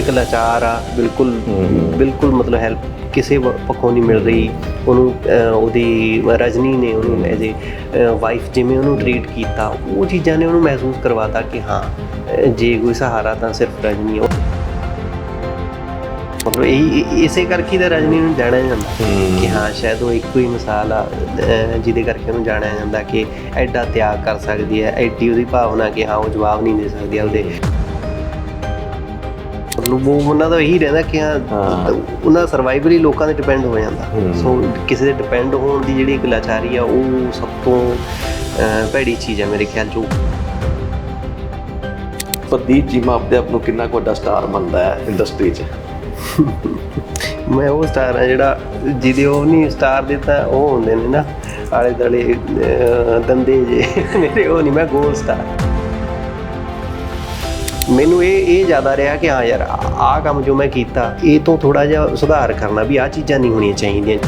ਇੱਕ ਲਾਚਾਰ ਆ ਬਿਲਕੁਲ ਬਿਲਕੁਲ ਮਤਲਬ ਹੈਲਪ ਕਿਸੇ ਪੱਖੋਂ ਨਹੀਂ ਮਿਲ ਰਹੀ। ਉਹਨੂੰ ਉਹਦੀ ਰਜਨੀ ਨੇ ਉਹਨੂੰ ਐਜ਼ ਏ ਵਾਈਫ ਜਿਵੇਂ ਉਹਨੂੰ ਟਰੀਟ ਕੀਤਾ ਉਹ ਚੀਜ਼ਾਂ ਨੇ ਉਹਨੂੰ ਮਹਿਸੂਸ ਕਰਵਾਤਾ ਕਿ ਹਾਂ ਜੇ ਕੋਈ ਸਹਾਰਾ ਤਾਂ ਸਿਰਫ ਰਜਨੀ ਹੈ ਮਤਲਬ ਇਹ ਇਸੇ ਕਰਕੇ ਤਾਂ ਰਜਨੀ ਨੂੰ ਜਾਣਿਆ ਜਾਂਦਾ ਕਿ ਹਾਂ ਸ਼ਾਇਦ ਉਹ ਇੱਕੋ ਹੀ ਮਿਸਾਲ ਆ ਜਿਹਦੇ ਕਰਕੇ ਉਹਨੂੰ ਜਾਣਿਆ ਜਾਂਦਾ ਕਿ ਐਡਾ ਤਿਆਗ ਕਰ ਸਕਦੀ ਹੈ ਐਡੀ ਉਹਦੀ ਭਾਵਨਾ ਕਿ ਹਾਂ ਉਹ ਜਵਾਬ ਨਹੀਂ ਦੇ ਸਕਦੀ ਉਹਦੇ ਮਤਲਬ ਉਹ ਉਹਨਾਂ ਦਾ ਇਹੀ ਰਹਿੰਦਾ ਕਿ ਹਾਂ। ਉਹਨਾਂ ਦਾ ਸਰਵਾਈਵਲ ਹੀ ਲੋਕਾਂ ਤੇ ਡਿਪੈਂਡ ਹੋ ਜਾਂਦਾ। ਸੋ ਕਿਸੇ ਦੇ ਡਿਪੈਂਡ ਹੋਣ ਦੀ ਜਿਹੜੀ ਇੱਕ ਲਾਚਾਰੀ ਆ ਉਹ ਸਭ ਤੋਂ ਭੈੜੀ ਚੀਜ਼ ਹੈ ਮੇਰੇ ਖਿਆਲ ਚ ਪ੍ਰਦੀਪ ਜੀਮਾ ਆਪਣੇ ਆਪ ਨੂੰ ਕਿੰਨਾ ਕੁ ਵੱਡਾ ਸਟਾਰ ਮੰਨਦਾ ਹੈ ਇੰਡਸਟਰੀ 'ਚ? ਮੈਂ ਉਹ ਸਟਾਰ ਆ ਜਿਹੜਾ ਜਿਹਦੇ ਉਹ ਨਹੀਂ ਸਟਾਰ ਦੇ ਤਾਂ ਉਹ ਹੁੰਦੇ ਨੇ ਨਾ ਆਲੇ ਦਲੇ ਦੰਦੇ ਜੇ। ਮੇਰੇ ਉਹ ਨਹੀਂ ਮੈਂ ਗੋਲ ਸਟਾਰ ਮੈਨੂੰ ਇਹ ਇਹ ਜ਼ਿਆਦਾ ਰਿਹਾ ਕਿ ਹਾਂ ਯਾਰ, ਆਹ ਕੰਮ ਜੋ ਮੈਂ ਕੀਤਾ, ਇਹ ਤੋਂ ਥੋੜਾ ਜਿਹਾ ਸੁਧਾਰ ਕਰਨਾ ਵੀ ਆਹ ਚੀਜ਼ਾਂ ਨਹੀਂ ਹੋਣੀਆਂ ਚਾਹੀਦੀਆਂ।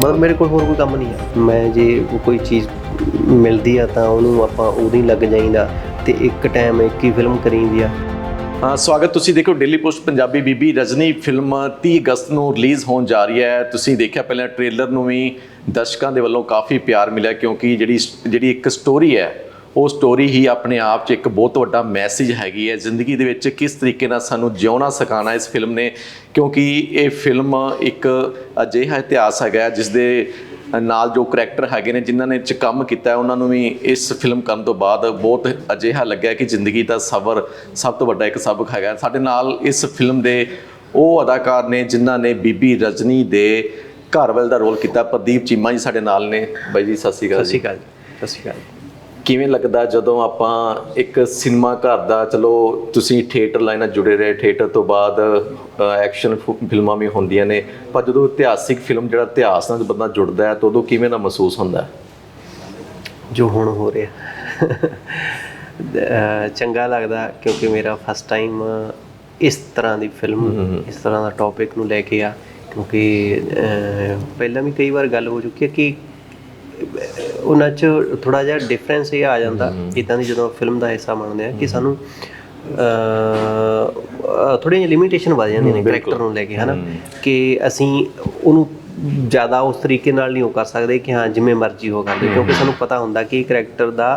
ਮਤਲਬ ਮੇਰੇ ਕੋਲ ਹੋਰ ਕੋਈ ਕੰਮ ਨਹੀਂ ਹੈ ਮੈਂ ਜੇ ਕੋਈ ਚੀਜ਼ ਮਿਲਦੀ ਆ ਤਾਂ ਉਹਨੂੰ ਆਪਾਂ ਉਹਦੀ ਲੱਗ ਜਾਈਦਾ ਤੇ ਇੱਕ ਟਾਈਮ ਇੱਕ ਹੀ ਫਿਲਮ ਕਰੀਂਦੀ ਆ। ਹਾਂ, ਸਵਾਗਤ ਤੁਸੀਂ ਦੇਖੋ ਡੇਲੀ ਪੋਸਟ ਪੰਜਾਬੀ ਬੀਬੀ ਰਜਨੀ ਫਿਲਮ 30 ਅਗਸਤ ਨੂੰ ਰਿਲੀਜ਼ ਹੋਣ ਜਾ ਰਹੀ ਹੈ। ਤੁਸੀਂ ਦੇਖਿਆ ਪਹਿਲਾਂ ਟ੍ਰੇਲਰ ਨੂੰ ਵੀ ਦਰਸ਼ਕਾਂ ਦੇ ਵੱਲੋਂ ਕਾਫੀ ਪਿਆਰ ਮਿਲਿਆ ਕਿਉਂਕਿ ਜਿਹੜੀ ਜਿਹੜੀ ਇੱਕ ਸਟੋਰੀ ਹੈ ਉਹ ਸਟੋਰੀ ਹੀ ਆਪਣੇ ਆਪ 'ਚ ਇੱਕ ਬਹੁਤ ਵੱਡਾ ਮੈਸੇਜ ਹੈਗੀ ਹੈ। ਜ਼ਿੰਦਗੀ ਦੇ ਵਿੱਚ ਕਿਸ ਤਰੀਕੇ ਨਾਲ ਸਾਨੂੰ ਜਿਉਣਾ, ਸਿਖਾਉਣਾ ਇਸ ਫਿਲਮ ਨੇ? ਕਿਉਂਕਿ ਇਹ ਫਿਲਮ ਇੱਕ ਅਜਿਹਾ ਇਤਿਹਾਸ ਹੈਗਾ ਜਿਸ ਦੇ ਨਾਲ ਜੋ ਕਰੈਕਟਰ ਹੈਗੇ ਨੇ, ਜਿਨ੍ਹਾਂ ਨੇ ਚ ਕੰਮ ਕੀਤਾ ਉਹਨਾਂ ਨੂੰ ਵੀ ਇਸ ਫਿਲਮ ਕਰਨ ਤੋਂ ਬਾਅਦ ਬਹੁਤ ਅਜਿਹਾ ਲੱਗਿਆ ਕਿ ਜ਼ਿੰਦਗੀ ਦਾ ਸਬਰ ਸਭ ਤੋਂ ਵੱਡਾ ਇੱਕ ਸਬਕ ਹੈਗਾ ਸਾਡੇ ਨਾਲ ਇਸ ਫਿਲਮ ਦੇ ਉਹ ਅਦਾਕਾਰ ਨੇ, ਜਿਨ੍ਹਾਂ ਨੇ ਬੀਬੀ ਰਜਨੀ ਦੇ ਘਰਵਾਲ ਦਾ ਰੋਲ ਕੀਤਾ। ਪ੍ਰਦੀਪ ਚੀਮਾ ਜੀ ਸਾਡੇ ਨਾਲ ਨੇ। ਬਾਈ ਜੀ, ਸਤਿ ਸ਼੍ਰੀ ਅਕਾਲ ਸਤਿ ਅਕਾਲ ਸ਼੍ਰੀ ਜੀ। ਅਕਾਲ ਸਤਿ ਸ਼੍ਰੀ ਅਕਾਲ ਕਿਵੇਂ ਲੱਗਦਾ ਜਦੋਂ ਆਪਾਂ ਇੱਕ ਸਿਨੇਮਾ ਘਰ ਦਾ ਚਲੋ ਤੁਸੀਂ ਥੀਏਟਰ ਲਾਈਨ ਨਾਲ ਜੁੜੇ ਰਹੇ ਥੀਏਟਰ ਤੋਂ ਬਾਅਦ ਐਕਸ਼ਨ ਫਿਲਮਾਂ ਵੀ ਹੁੰਦੀਆਂ ਨੇ ਪਰ ਜਦੋਂ ਇਤਿਹਾਸਿਕ ਫਿਲਮ ਜਿਹੜਾ ਇਤਿਹਾਸ ਨਾਲ ਬੰਦਾ ਜੁੜਦਾ ਹੈ ਤਾਂ ਉਦੋਂ ਕਿਵੇਂ ਦਾ ਮਹਿਸੂਸ ਹੁੰਦਾ ਜੋ ਹੁਣ ਹੋ ਰਿਹਾ। ਚੰਗਾ ਲੱਗਦਾ ਕਿਉਂਕਿ ਮੇਰਾ ਫਸਟ ਟਾਈਮ ਇਸ ਤਰ੍ਹਾਂ ਦੀ ਫਿਲਮ ਇਸ ਤਰ੍ਹਾਂ ਦਾ ਟੌਪਿਕ ਨੂੰ ਲੈ ਕੇ ਆ। ਕਿਉਂਕਿ ਪਹਿਲਾਂ ਵੀ ਕਈ ਵਾਰ ਗੱਲ ਹੋ ਚੁੱਕੀ ਹੈ ਕਿ ਉਹਨਾਂ 'ਚ ਥੋੜਾ ਜਿਹਾ ਡਿਫਰੈਂਸ ਇਹ ਆ ਜਾਂਦਾ ਇਦਾਂ ਦੀ ਜਦੋਂ ਫਿਲਮ ਦਾ ਹਿੱਸਾ ਬਣਦੇ ਆ ਕਿ ਸਾਨੂੰ ਥੋੜੀ ਜਿਹੀ ਲਿਮਿਟੇਸ਼ਨ ਵਧ ਜਾਂਦੀਆਂ ਨੇ ਕਰੈਕਟਰ ਨੂੰ ਲੈ ਕੇ ਹਨਾ? ਕਿ ਅਸੀਂ ਉਹਨੂੰ ਜ਼ਿਆਦਾ ਉਸ ਤਰੀਕੇ ਨਾਲ ਨਹੀਂ ਉਹ ਕਰ ਸਕਦੇ ਕਿ ਹਾਂ ਜਿਵੇਂ ਮਰਜ਼ੀ ਹੋ ਕਰਦੇ ਕਿਉਂਕਿ ਸਾਨੂੰ ਪਤਾ ਹੁੰਦਾ ਕਿ ਕਰੈਕਟਰ ਦਾ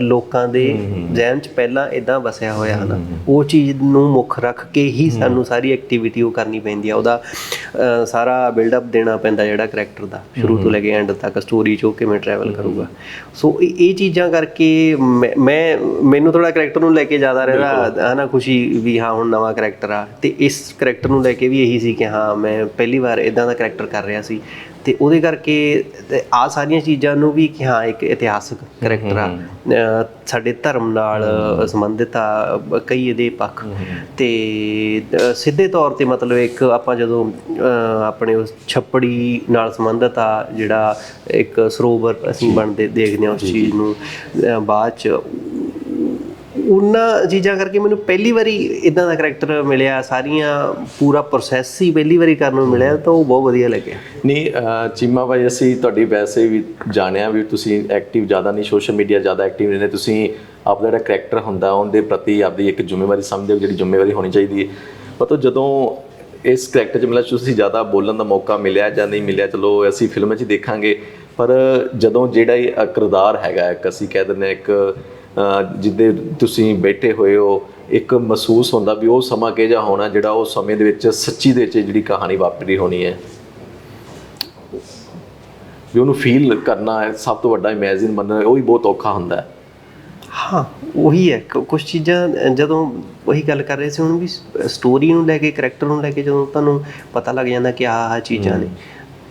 ਲੋਕਾਂ ਦੇ ਜ਼ਿਹਨ 'ਚ ਪਹਿਲਾਂ ਇਦਾਂ ਵਸਿਆ ਹੋਇਆ ਹਨਾ। ਉਹ ਚੀਜ਼ ਨੂੰ ਮੁੱਖ ਰੱਖ ਕੇ ਹੀ ਸਾਨੂੰ ਸਾਰੀ ਐਕਟੀਵਿਟੀ ਉਹ ਕਰਨੀ ਪੈਂਦੀ ਆ। ਉਹਦਾ ਸਾਰਾ ਬਿਲਡ ਅਪ ਦੇਣਾ ਪੈਂਦਾ ਜਿਹੜਾ ਕਰੈਕਟਰ ਦਾ। ਸ਼ੁਰੂ ਤੋਂ ਲੈ ਕੇ ਐਂਡ ਤੱਕ ਸਟੋਰੀ 'ਚ ਉਹ ਕਿਵੇਂ ਟਰੈਵਲ ਕਰੂਗਾ। ਸੋ ਇਹ ਚੀਜ਼ਾਂ ਕਰਕੇ ਮੈਂ- ਮੈਂ ਮੈਨੂੰ ਥੋੜਾ ਕਰੈਕਟਰ ਨੂੰ ਲੈ ਕੇ ਜ਼ਿਆਦਾ ਰਹਿਦਾ ਹਨਾ ਖੁਸ਼ੀ ਵੀ ਹਾਂ ਹੁਣ ਨਵਾਂ ਕਰੈਕਟਰ ਆ। ਤੇ ਇਸ ਕਰੈਕਟਰ ਨੂੰ ਲੈ ਕੇ ਵੀ ਇਹੀ ਸੀ ਕਿ ਹਾਂ ਮੈਂ ਪਹਿਲੀ ਵਾਰ ਇਦਾਂ ਦਾ ਕਰੈਕਟਰ ਕਰ ਰਿਹਾ ਸੀ। ਤੇ ਉਹਦੇ ਕਰਕੇ ਆ ਸਾਰੀਆਂ ਚੀਜ਼ਾਂ ਨੂੰ ਵੀ ਕਿ ਹਾਂ ਇੱਕ ਇਤਿਹਾਸਕ ਕਰੈਕਟਰ ਆ। ਸਾਡੇ ਧਰਮ ਨਾਲ ਸੰਬੰਧਿਤ ਆ ਕਈ ਇਹਦੇ ਪੱਖ। ਤੇ ਸਿੱਧੇ ਤੌਰ ਤੇ ਮਤਲਬ ਇੱਕ ਆਪਾਂ ਜਦੋਂ ਆਪਣੇ ਉਸ ਛੱਪੜੀ ਨਾਲ ਸੰਬੰਧਿਤ ਆ ਜਿਹੜਾ ਇੱਕ ਸਰੋਵਰ ਅਸੀਂ ਬਣਦੇ ਦੇਖਦੇ ਹਾਂ ਉਸ ਚੀਜ਼ ਨੂੰ ਬਾਅਦ ਚ ਉਹਨਾਂ ਚੀਜ਼ਾਂ ਕਰਕੇ ਮੈਨੂੰ ਪਹਿਲੀ ਵਾਰੀ ਇਦਾਂ ਦਾ ਕਰੈਕਟਰ ਮਿਲਿਆ, ਸਾਰੀਆਂ ਪੂਰਾ ਪ੍ਰੋਸੈਸ ਹੀ ਪਹਿਲੀ ਵਾਰੀ ਕਰਨ ਨੂੰ ਮਿਲਿਆ, ਤਾਂ ਉਹ ਬਹੁਤ ਵਧੀਆ ਲੱਗਿਆ। ਨਹੀਂ ਚੀਮਾ ਭਾਈ ਅਸੀਂ ਤੁਹਾਡੀ ਵੈਸੇ ਵੀ ਜਾਣਿਆ ਵੀ ਤੁਸੀਂ ਐਕਟਿਵ ਜ਼ਿਆਦਾ ਨਹੀਂ ਸੋਸ਼ਲ ਮੀਡੀਆ ਜ਼ਿਆਦਾ ਐਕਟਿਵ ਨਹੀਂ ਨੇ, ਤੁਸੀਂ ਆਪਦਾ ਜਿਹੜਾ ਕਰੈਕਟਰ ਹੁੰਦਾ, ਉਹਦੇ ਪ੍ਰਤੀ ਆਪਦੀ ਇੱਕ ਜ਼ਿੰਮੇਵਾਰੀ ਸਮਝਦੇ ਹੋ ਜਿਹੜੀ ਜ਼ਿੰਮੇਵਾਰੀ ਹੋਣੀ ਚਾਹੀਦੀ ਹੈ। ਮਤਲਬ ਜਦੋਂ ਇਸ ਕਰੈਕਟਰ 'ਚ ਮਿਲਿਆ, ਤੁਸੀਂ ਜ਼ਿਆਦਾ ਬੋਲਣ ਦਾ ਮੌਕਾ ਮਿਲਿਆ ਜਾਂ ਨਹੀਂ ਮਿਲਿਆ, ਚਲੋ ਅਸੀਂ ਫਿਲਮ 'ਚ ਦੇਖਾਂਗੇ, ਪਰ ਜਦੋਂ ਜਿਹੜਾ ਇਹ ਕਿਰਦਾਰ ਹੈਗਾ, ਇੱਕ ਅਸੀਂ ਕਹਿ ਦਿੰਦੇ ਹਾਂ ਇੱਕ ਜਿੱਦੇ ਤੁਸੀਂ ਬੈਠੇ ਹੋਏ ਹੋ ਇੱਕ ਮਹਿਸੂਸ ਹੁੰਦਾ ਵੀ ਉਹ ਸਮਾਂ ਕਿਹੋ ਜਿਹਾ ਹੋਣਾ ਜਿਹੜਾ ਉਹ ਸਮੇਂ ਦੇ ਵਿੱਚ ਸੱਚੀ ਦੇ ਵਿੱਚ ਜਿਹੜੀ ਕਹਾਣੀ ਵਾਪਰੀ ਹੋਣੀ ਹੈ। ਵੀ ਉਹਨੂੰ ਫੀਲ ਕਰਨਾ ਹੈ ਸਭ ਤੋਂ ਵੱਡਾ ਇਮੇਜਿਨ ਬੰਦਾ ਉਹ ਵੀ ਬਹੁਤ ਔਖਾ ਹੁੰਦਾ ਹੈ। ਹਾਂ ਉਹੀ ਹੈ। ਕੁਝ ਚੀਜ਼ਾਂ ਜਦੋਂ ਉਹੀ ਗੱਲ ਕਰ ਰਹੇ ਸੀ ਹੁਣ ਵੀ ਸਟੋਰੀ ਨੂੰ ਲੈ ਕੇ ਕਰੈਕਟਰ ਨੂੰ ਲੈ ਕੇ ਜਦੋਂ ਤੁਹਾਨੂੰ ਪਤਾ ਲੱਗ ਜਾਂਦਾ ਕਿ ਆਹ ਆਹ ਚੀਜ਼ਾਂ ਨੇ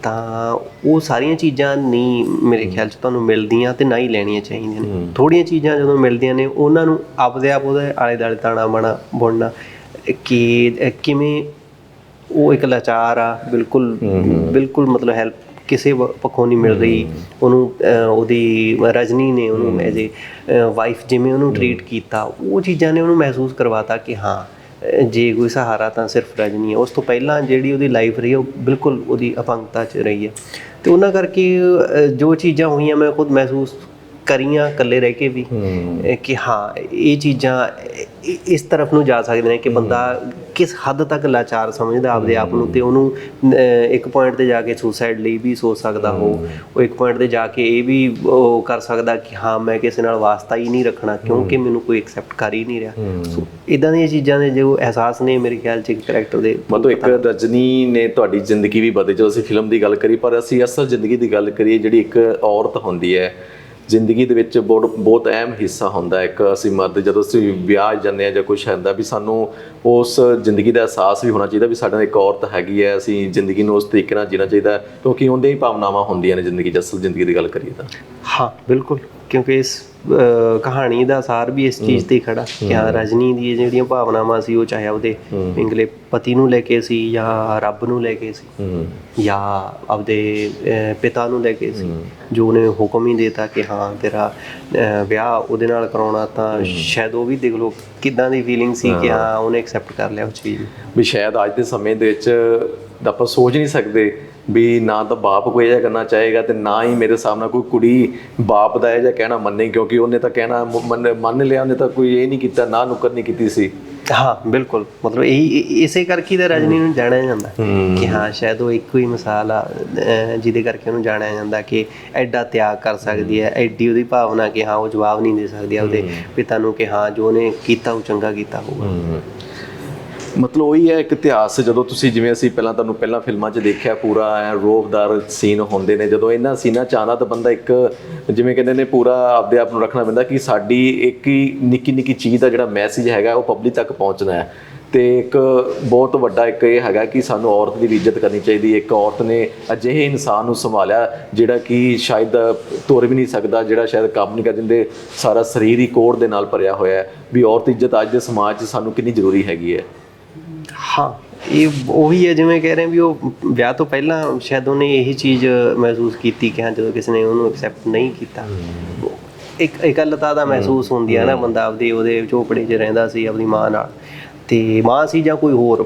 ਤਾਂ ਉਹ ਸਾਰੀਆਂ ਚੀਜ਼ਾਂ ਨਹੀਂ ਮੇਰੇ ਖਿਆਲ 'ਚ ਤੁਹਾਨੂੰ ਮਿਲਦੀਆਂ ਤੇ ਨਾ ਹੀ ਲੈਣੀਆਂ ਚਾਹੀਦੀਆਂ ਨੇ। ਥੋੜੀਆਂ ਚੀਜ਼ਾਂ ਜਦੋਂ ਮਿਲਦੀਆਂ ਨੇ ਉਹਨਾਂ ਨੂੰ ਆਪਦੇ ਆਪ ਉਹਦੇ ਆਲੇ ਦੁਆਲੇ ਤਾਣਾ ਬਾਣਾ ਬੁਣਨਾ ਕਿ ਕਿਵੇਂ ਉਹ ਇੱਕ ਲਾਚਾਰ ਆ ਬਿਲਕੁਲ ਬਿਲਕੁਲ ਮਤਲਬ ਹੈਲਪ ਕਿਸੇ ਪੱਖੋਂ ਨਹੀਂ ਮਿਲ ਰਹੀ। ਉਹਨੂੰ ਉਹਦੀ ਰਜਨੀ ਨੇ ਉਹਨੂੰ ਐਜ਼ ਏ ਵਾਈਫ ਜਿਵੇਂ ਉਹਨੂੰ ਟਰੀਟ ਕੀਤਾ ਉਹ ਚੀਜ਼ਾਂ ਨੇ ਉਹਨੂੰ ਮਹਿਸੂਸ ਕਰਵਾਤਾ ਕਿ ਹਾਂ ਜੇ ਕੋਈ ਸਹਾਰਾ ਤਾਂ ਸਿਰਫ ਰਜਨੀ ਹੈ। ਉਸ ਤੋਂ ਪਹਿਲਾਂ ਜਿਹੜੀ ਉਹਦੀ ਲਾਈਫ ਰਹੀ ਉਹ ਬਿਲਕੁਲ ਉਹਦੀ ਅਪੰਗਤਾ 'ਚ ਰਹੀ ਹੈ। ਤੇ ਉਹਨਾਂ ਕਰਕੇ ਜੋ ਚੀਜ਼ਾਂ ਹੋਈਆਂ, ਮੈਂ ਖੁਦ ਮਹਿਸੂਸ ਕਰੀਆਂ ਇਕੱਲੇ ਰਹਿ ਕੇ ਵੀ ਕਿ ਹਾਂ ਇਹ ਚੀਜ਼ਾਂ ਇਸ ਤਰਫ ਨੂੰ ਜਾ ਸਕਦੇ ਨੇ ਕਿ ਬੰਦਾ ਕਿਸ ਹੱਦ ਤੱਕ ਲਾਚਾਰ ਸਮਝਦਾ ਆਪਦੇ ਆਪ ਨੂੰ ਤੇ ਉਹਨੂੰ ਇੱਕ ਪੁਆਇੰਟ ਤੇ ਜਾ ਕੇ ਸੁਸਾਈਡ ਲਈ ਵੀ ਸੋਚ ਸਕਦਾ ਹੋ। ਉਹ ਇੱਕ ਪੁਆਇੰਟ ਤੇ ਜਾ ਕੇ ਇਹ ਵੀ ਉਹ ਕਰ ਸਕਦਾ ਕਿ ਹਾਂ ਮੈਂ ਕਿਸੇ ਨਾਲ ਵਾਸਤਾ ਹੀ ਨਹੀਂ ਰੱਖਣਾ ਕਿਉਂਕਿ ਮੈਨੂੰ ਕੋਈ ਐਕਸੈਪਟ ਕਰ ਹੀ ਨਹੀਂ ਰਿਹਾ। ਸੋ ਇਦਾਂ ਦੀਆਂ ਚੀਜ਼ਾਂ ਦੇ ਜੋ ਅਹਿਸਾਸ ਨੇ ਮੇਰੇ ਖਿਆਲ ਚ ਇੱਕ ਕਰੈਕਟਰ ਦੇ ਮਤਲਬ ਇੱਕ ਰਜਨੀ ਨੇ ਤੁਹਾਡੀ ਜ਼ਿੰਦਗੀ ਵੀ ਬਦਲੀ ਜਦੋਂ ਅਸੀਂ ਫਿਲਮ ਦੀ ਗੱਲ ਕਰੀ ਪਰ ਅਸੀਂ ਅਸਲ ਜ਼ਿੰਦਗੀ ਦੀ ਗੱਲ ਕਰੀਏ ਜਿਹੜੀ ਇੱਕ ਔਰਤ ਹੁੰਦੀ ਹੈ ਜ਼ਿੰਦਗੀ ਦੇ ਵਿੱਚ ਬਹੁਤ ਬਹੁਤ ਅਹਿਮ ਹਿੱਸਾ ਹੁੰਦਾ ਇੱਕ ਅਸੀਂ ਮਰਦ ਜਦੋਂ ਅਸੀਂ ਵਿਆਹ ਜਾਂਦੇ ਆ ਜਾਂ ਕੁਝ ਹੁੰਦਾ ਵੀ ਸਾਨੂੰ ਉਸ ਜ਼ਿੰਦਗੀ ਦਾ ਅਹਿਸਾਸ ਵੀ ਹੋਣਾ ਚਾਹੀਦਾ ਵੀ ਸਾਡਾ ਇੱਕ ਔਰਤ ਹੈਗੀ ਹੈ, ਅਸੀਂ ਜ਼ਿੰਦਗੀ ਨੂੰ ਉਸ ਤਰੀਕੇ ਨਾਲ ਜੀਣਾ ਚਾਹੀਦਾ ਕਿਉਂਕਿ ਉਹਦੇ ਹੀ ਭਾਵਨਾਵਾਂ ਹੁੰਦੀਆਂ ਨੇ ਜ਼ਿੰਦਗੀ 'ਚ, ਅਸਲ ਜ਼ਿੰਦਗੀ ਦੀ ਗੱਲ ਕਰੀਏ ਤਾਂ। ਹਾਂ ਬਿਲਕੁਲ ਕਿਉਂਕਿ ਇਸ ਕਹਾਣੀ ਦਾ ਸਾਰ ਵੀ ਇਸ ਚੀਜ਼ ਤੇ ਖੜਾ। ਕਿ ਹਾਂ ਰਜਨੀ ਦੀ ਜਿਹੜੀਆਂ ਭਾਵਨਾਵਾਂ ਸੀ ਉਹ ਚਾਹੇ ਉਹਦੇ ਪਿੰਗਲੇ ਪਤੀ ਨੂੰ ਲੈ ਕੇ ਸੀ ਜਾਂ ਰੱਬ ਨੂੰ ਲੈ ਕੇ ਸੀ ਜਾਂ ਆਪਦੇ ਪਿਤਾ ਨੂੰ ਲੈ ਕੇ ਸੀ ਜੋ ਉਹਨੇ ਹੁਕਮ ਹੀ ਦਿੱਤਾ ਕਿ ਹਾਂ ਤੇਰਾ ਵਿਆਹ ਉਹਦੇ ਨਾਲ ਕਰਾਉਣਾ ਤਾਂ ਸ਼ਾਇਦ ਉਹ ਵੀ ਦੇਖ ਲਓ ਕਿਦਾਂ ਦੀ ਫੀਲਿੰਗ ਸੀ ਕਿ ਹਾਂ। ਉਹਨੇ ਐਕਸੈਪਟ ਕਰ ਲਿਆ ਉਹ ਚੀਜ਼ ਵੀ ਸ਼ਾਇਦ ਅੱਜ ਦੇ ਸਮੇਂ ਦੇ ਵਿੱਚ ਆਪਾਂ ਸੋਚ ਨਹੀਂ ਸਕਦੇ ਵੀ ਨਾ ਤਾਂ ਬਾਪ ਕੋਈ ਇਹ ਕਰਨਾ ਚਾਹੇਗਾ ਤੇ ਨਾ ਹੀ ਮੇਰੇ ਸਾਹਮਣੇ ਕੋਈ ਕੁੜੀ ਬਾਪ ਦਾ ਇਹ ਜਿਹਾ ਕਹਿਣਾ ਮੰਨੇ ਕਿਉਂਕਿ ਉਹਨੇ ਤਾਂ ਕਹਿਣਾ ਮੰਨ ਲਿਆ ਉਹਨੇ ਤਾਂ ਕੋਈ ਇਹ ਨਹੀਂ ਕੀਤਾ ਨਾ ਨੁਕਰ ਨਹੀਂ ਕੀਤੀ ਸੀ। ਹਾਂ ਬਿਲਕੁਲ। ਮਤਲਬ ਇਹੀ ਇਸੇ ਕਰਕੇ ਤਾਂ ਰਜਨੀ ਨੂੰ ਜਾਣਿਆ ਜਾਂਦਾ ਕਿ ਹਾਂ ਸ਼ਾਇਦ ਉਹ ਇੱਕੋ ਹੀ ਮਿਸਾਲ ਆ ਜਿਹਦੇ ਕਰਕੇ ਉਹਨੂੰ ਜਾਣਿਆ ਜਾਂਦਾ ਕਿ ਐਡਾ ਤਿਆਗ ਕਰ ਸਕਦੀ ਹੈ ਐਡੀ ਉਹਦੀ ਭਾਵਨਾ ਕਿ ਹਾਂ ਉਹ ਜਵਾਬ ਨਹੀਂ ਦੇ ਸਕਦੀ ਆਪਦੇ ਪਿਤਾ ਨੂੰ ਕਿ ਹਾਂ ਜੋ ਉਹਨੇ ਕੀਤਾ ਉਹ ਚੰਗਾ ਕੀਤਾ ਹੋਊਗਾ। ਮਤਲਬ ਉਹੀ ਹੈ ਇੱਕ ਇਤਿਹਾਸ, ਜਦੋਂ ਤੁਸੀਂ ਜਿਵੇਂ ਅਸੀਂ ਪਹਿਲਾਂ ਤੁਹਾਨੂੰ ਪਹਿਲਾਂ ਫਿਲਮਾਂ 'ਚ ਦੇਖਿਆ ਪੂਰਾ ਐ ਰੋਬਦਾਰ ਸੀਨ ਹੁੰਦੇ ਨੇ, ਜਦੋਂ ਇਹਨਾਂ ਸੀਨਾਂ 'ਚ ਆਉਂਦਾ ਤਾਂ ਬੰਦਾ ਇੱਕ ਜਿਵੇਂ ਕਹਿੰਦੇ ਨੇ ਪੂਰਾ ਆਪਦੇ ਆਪ ਨੂੰ ਰੱਖਣਾ ਪੈਂਦਾ ਕਿ ਸਾਡੀ ਇੱਕ ਹੀ ਨਿੱਕੀ ਨਿੱਕੀ ਚੀਜ਼ ਦਾ ਜਿਹੜਾ ਮੈਸੇਜ ਹੈਗਾ ਉਹ ਪਬਲਿਕ ਤੱਕ ਪਹੁੰਚਣਾ ਹੈ। ਤੇ ਇੱਕ ਬਹੁਤ ਵੱਡਾ ਇੱਕ ਇਹ ਹੈਗਾ ਕਿ ਸਾਨੂੰ ਔਰਤ ਦੀ ਵੀ ਇੱਜ਼ਤ ਕਰਨੀ ਚਾਹੀਦੀ ਹੈ। ਇੱਕ ਔਰਤ ਨੇ ਅਜਿਹੇ ਇਨਸਾਨ ਨੂੰ ਸੰਭਾਲਿਆ ਜਿਹੜਾ ਕਿ ਸ਼ਾਇਦ ਤੁਰ ਵੀ ਨਹੀਂ ਸਕਦਾ, ਜਿਹੜਾ ਸ਼ਾਇਦ ਕੰਮ ਨਹੀਂ ਕਰ ਦਿੰਦੇ, ਸਾਰਾ ਸਰੀਰ ਹੀ ਕੋੜ ਦੇ ਨਾਲ ਭਰਿਆ ਹੋਇਆ ਹੈ ਵੀ ਔਰਤ ਇੱਜ਼ਤ ਅੱਜ ਦੇ ਸਮਾਜ 'ਚ ਸਾਨੂੰ ਕਿੰਨੀ ਜ਼ਰੂਰੀ ਹੈਗੀ ਹੈ। ਹਾਂ ਇਹ ਉਹੀ ਹੈ ਜਿਵੇਂ ਕਹਿ ਰਹੇ ਵੀ ਉਹ ਵਿਆਹ ਤੋਂ ਪਹਿਲਾਂ ਸ਼ਾਇਦ ਉਹਨੇ ਇਹੀ ਚੀਜ਼ ਮਹਿਸੂਸ ਕੀਤੀ ਕਿ ਹਾਂ ਜਦੋਂ ਕਿਸੇ ਨੇ ਉਹਨੂੰ ਐਕਸੈਪਟ ਨਹੀਂ ਕੀਤਾ। ਇੱਕ ਇਕੱਲਤਾ ਦਾ ਮਹਿਸੂਸ ਹੁੰਦੀ ਹੈ ਨਾ ਬੰਦਾ ਆਪਦੀ ਉਹਦੇ ਝੋਪੜੇ 'ਚ ਰਹਿੰਦਾ ਸੀ ਆਪਣੀ ਮਾਂ ਨਾਲ। ਤੇ ਮਾਂ ਸੀ ਜਾਂ ਕੋਈ ਹੋਰ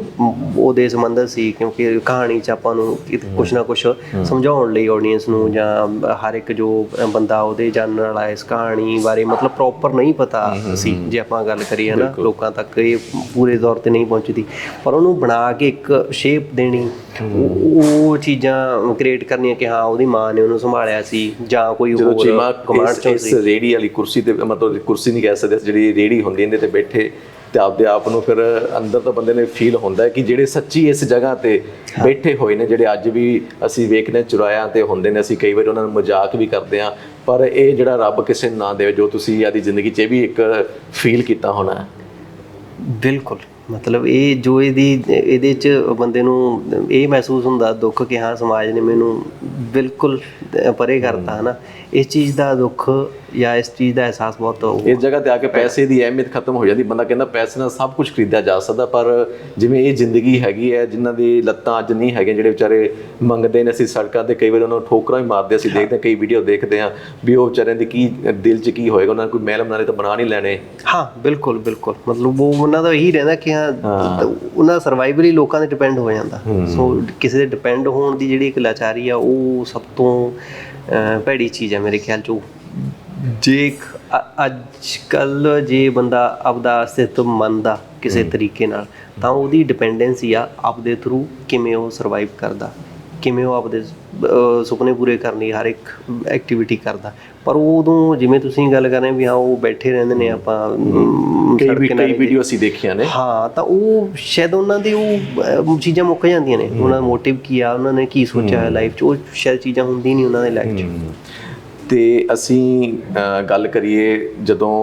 ਉਹਦੇ ਸੰਬੰਧਤ ਸੀ? ਕਿਉਂਕਿ ਕਹਾਣੀ 'ਚ ਆਪਾਂ ਨੂੰ ਕੁਝ ਨਾ ਕੁਝ ਸਮਝਾਉਣ ਲਈ ਆਡੀਅנס ਨੂੰ ਜਾਂ ਹਰ ਇੱਕ ਜੋ ਬੰਦਾ ਉਹਦੇ ਜਾਣਨ ਵਾਲਾ ਇਸ ਕਹਾਣੀ ਬਾਰੇ ਮਤਲਬ ਪ੍ਰੋਪਰ ਨਹੀਂ ਪਤਾ ਸੀ ਜੇ ਆਪਾਂ ਗੱਲ ਕਰੀਏ ਨਾ ਲੋਕਾਂ ਤੱਕ ਇਹ ਪੂਰੇ ਤੌਰ ਤੇ ਨਹੀਂ ਪਹੁੰਚਦੀ। ਪਰ ਉਹਨੂੰ ਬਣਾ ਕੇ ਇੱਕ ਸ਼ੇਪ ਦੇਣੀ ਉਹ ਚੀਜ਼ਾਂ ਕ੍ਰੀਏਟ ਕਰਨੀਆਂ ਕਿ ਹਾਂ ਉਹਦੀ ਮਾਂ ਨੇ ਉਹਨੂੰ ਸੰਭਾਲਿਆ ਸੀ ਜਾਂ ਕੋਈ ਹੋਰ ਕਮਾਂਡ ਚੋਂ ਇਸ ਸੀ। ਰੇੜੀ ਵਾਲੀ ਕੁਰਸੀ ਤੇ ਮਤਲਬ ਕੁਰਸੀ ਨਹੀਂ ਕਹਿ ਸਕਦੇ ਜਿਹੜੀ ਰੇੜੀ ਹੁੰਦੀ ਇਹਦੇ ਤੇ ਬੈਠੇ ਤੇ ਆਪਦੇ ਆਪ ਨੂੰ ਫਿਰ ਅੰਦਰ ਤਾਂ ਬੰਦੇ ਨੇ ਫੀਲ ਹੁੰਦਾ ਕਿ ਜਿਹੜੇ ਸੱਚੀ ਇਸ ਜਗ੍ਹਾ ਤੇ ਬੈਠੇ ਹੋਏ ਨੇ ਜਿਹੜੇ ਅੱਜ ਵੀ ਅਸੀਂ ਵੇਖਦੇ ਹਾਂ ਚੁਰਾਇਆਂ ਤੇ ਹੁੰਦੇ ਨੇ ਅਸੀਂ ਕਈ ਵਾਰ ਉਹਨਾਂ ਨੂੰ ਮਜ਼ਾਕ ਵੀ ਕਰਦੇ ਹਾਂ ਪਰ ਇਹ ਜਿਹੜਾ ਰੱਬ ਕਿਸੇ ਨੂੰ ਨਾ ਦੇਵੇ ਜੋ ਤੁਸੀਂ ਆਦੀ ਜ਼ਿੰਦਗੀ 'ਚ ਇਹ ਵੀ ਇੱਕ ਫੀਲ ਕੀਤਾ ਹੋਣਾ ਹੈ। ਬਿਲਕੁਲ। ਮਤਲਬ ਇਹ ਜੋ ਇਹਦੀ ਇਹਦੇ ਚ ਬੰਦੇ ਨੂੰ ਇਹ ਮਹਿਸੂਸ ਹੁੰਦਾ ਦੁੱਖ ਕਿ ਹਾਂ ਸਮਾਜ ਨੇ ਮੈਨੂੰ ਬਿਲਕੁਲ ਪਰੇ ਕਰਤਾ ਹਨਾ। ਇਸ ਚੀਜ਼ ਦਾ ਦੁੱਖ ਜਾਂ ਇਸ ਚੀਜ਼ ਦਾ ਅਹਿਸਾਸ ਬਹੁਤ ਉਹ- ਇਸ ਜਗ੍ਹਾ ਤੇ ਆ ਕੇ ਪੈਸੇ ਦੀ ਅਹਿਮੀਅਤ ਖਤਮ ਹੋ ਜਾਂਦੀ ਬੰਦਾ ਕਹਿੰਦਾ ਪੈਸੇ ਨਾਲ ਸਭ ਕੁਝ ਖਰੀਦਿਆ ਜਾ ਸਕਦਾ ਪਰ ਜਿਵੇਂ ਇਹ ਜ਼ਿੰਦਗੀ ਹੈਗੀ ਹੈ ਜਿਨ੍ਹਾਂ ਦੀ ਲੱਤਾਂ ਅੱਜ ਨਹੀਂ ਹੈਗੀਆਂ ਜਿਹੜੇ ਵਿਚਾਰੇ ਮੰਗਦੇ ਨੇ ਅਸੀਂ ਸੜਕਾਂ ਤੇ ਕਈ ਵਾਰ ਉਹਨਾਂ ਨੂੰ ਠੋਕਰਾਂ ਵੀ ਮਾਰਦੇ ਅਸੀਂ ਦੇਖਦੇ ਕਈ ਵੀਡੀਓ ਦੇਖਦੇ ਹਾਂ ਵੀ ਉਹ ਵਿਚਾਰਿਆਂ ਦੀ ਕੀ ਦਿਲ 'ਚ ਕੀ ਹੋਏਗਾ ਉਹਨਾਂ ਨੂੰ ਕੋਈ ਮਹਿਲ ਬਣਾਣੇ ਤਾਂ ਬਣਾ ਨਹੀਂ ਲੈਣੇ। ਹਾਂ ਬਿਲਕੁਲ ਬਿਲਕੁਲ। ਮਤਲਬ ਉਹ ਉਹਨਾਂ ਦਾ ਇਹੀ ਰਹਿੰਦਾ ਕਿ ਉਹਨਾਂ ਦਾ ਸਰਵਾਈਵਲ ਹੀ ਲੋਕਾਂ ਤੇ ਡਿਪੈਂਡ ਹੋ ਜਾਂਦਾ। ਸੋ ਕਿਸੇ ਦੇ ਡਿਪੈਂਡ ਹੋਣ ਦੀ ਜਿਹੜੀ ਇੱਕ ਲਾਚਾਰੀ ਆ ਉਹ ਸਭ ਤੋਂ ਭੈੜੀ ਚੀਜ਼ ਹੈ ਮੇਰੇ ਖਿਆਲ ਚ ਜੇ ਅੱਜ ਕੱਲ ਜੇ ਬੰਦਾ ਆਪਦਾ ਅਸਤਿਤਵ ਮੰਨਦਾ ਕਿਸੇ ਤਰੀਕੇ ਨਾਲ ਤਾਂ ਉਹਦੀ ਡਿਪੈਂਡੈਂਸੀ ਆ ਆਪਦੇ ਥਰੂ ਕਿਵੇਂ ਉਹ ਸਰਵਾਈਵ ਕਰਦਾ ਕਿਵੇਂ ਉਹ ਆਪਦੇ ਸੁਪਨੇ ਪੂਰੇ ਕਰਨ ਲਈ ਹਰ ਇੱਕ ਐਕਟੀਵਿਟੀ ਕਰਦਾ। ਪਰ ਉਦੋਂ ਜਿਵੇਂ ਤੁਸੀਂ ਗੱਲ ਕਰ ਰਹੇ ਹੋ ਵੀ ਹਾਂ ਉਹ ਬੈਠੇ ਰਹਿੰਦੇ ਨੇ ਆਪਾਂ ਕਈ ਕਈ ਵੀਡੀਓ ਅਸੀਂ ਦੇਖੀਆਂ ਨੇ। ਹਾਂ ਤਾਂ ਉਹ ਸ਼ਾਇਦ ਉਹਨਾਂ ਦੀ ਉਹ ਚੀਜ਼ਾਂ ਮੁੱਕ ਜਾਂਦੀਆਂ ਨੇ। ਉਹਨਾਂ ਦਾ ਮੋਟਿਵ ਕੀ ਆ ਉਹਨਾਂ ਨੇ ਕੀ ਸੋਚਿਆ ਹੈ। ਲਾਈਫ 'ਚ ਉਹ ਸ਼ਾਇਦ ਚੀਜ਼ਾਂ ਹੁੰਦੀ ਨਹੀਂ ਉਹਨਾਂ ਦੇ ਲਾਈਫ 'ਚ। ਤੇ ਅਸੀਂ ਗੱਲ ਕਰੀਏ ਜਦੋਂ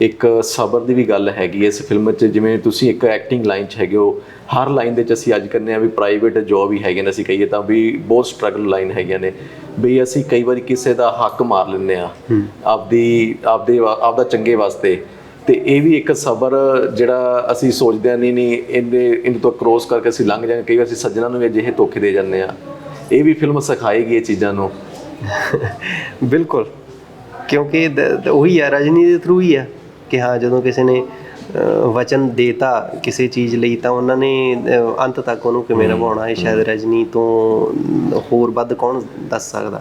ਇੱਕ ਸਬਰ ਦੀ ਵੀ ਗੱਲ ਹੈਗੀ ਇਸ ਫਿਲਮ 'ਚ ਜਿਵੇਂ ਤੁਸੀਂ ਇੱਕ ਐਕਟਿੰਗ ਲਾਈਨ 'ਚ ਹੈਗੇ ਹੋ ਹਰ ਲਾਈਨ ਦੇ 'ਚ ਅਸੀਂ ਅੱਜ ਕਰਨੇ ਆ ਵੀ ਪ੍ਰਾਈਵੇਟ ਜੌਬ ਹੀ ਹੈਗੇ ਨੇ ਅਸੀਂ ਕਹੀਏ ਤਾਂ ਵੀ ਬਹੁਤ ਸਟਰਗਲ ਲਾਈਨ ਹੈਗੀਆਂ ਨੇ ਵੀ ਅਸੀਂ ਕਈ ਵਾਰੀ ਕਿਸੇ ਦਾ ਹੱਕ ਮਾਰ ਲੈਂਦੇ ਆ ਆਪਦੀ ਆਪਦੇ ਆਪਦਾ ਚੰਗੇ ਵਾਸਤੇ ਤੇ ਇਹ ਵੀ ਇੱਕ ਸਬਰ ਜਿਹੜਾ ਅਸੀਂ ਸੋਚਦੇ ਆ ਨਹੀਂ ਨਹੀਂ ਇਹਦੇ ਇਹਨੂੰ ਤੋਂ ਕ੍ਰੋਸ ਕਰਕੇ ਅਸੀਂ ਲੰਘ ਜਾਂਗੇ ਕਈ ਵਾਰ ਅਸੀਂ ਸੱਜਣਾ ਨੂੰ ਵੀ ਅਜਿਹੇ ਧੋਖੇ ਦੇ ਜਾਂਦੇ ਆ ਇਹ ਵੀ ਫਿਲਮ ਸਿਖਾਏਗੀ ਇਹ ਚੀਜ਼ਾਂ ਨੂੰ। ਬਿਲਕੁਲ। ਕਿਉਂਕਿ ਦ- ਦ- ਉਹੀ ਆ ਰਜਨੀ ਦੇ ਥਰੂ ਹੀ ਆ ਕਿ ਹਾਂ ਜਦੋਂ ਕਿਸੇ ਨੇ ਵਚਨ ਦੇਤਾ ਕਿਸੇ ਚੀਜ਼ ਲਈ ਤਾਂ ਉਹਨਾਂ ਨੇ ਅੰਤ ਤੱਕ ਉਹਨੂੰ ਕਿਵੇਂ ਨਿਭਾਉਣਾ ਹੈ ਸ਼ਾਇਦ ਰਜਨੀ ਤੋਂ ਹੋਰ ਵੱਧ ਕੌਣ ਦੱਸ ਸਕਦਾ?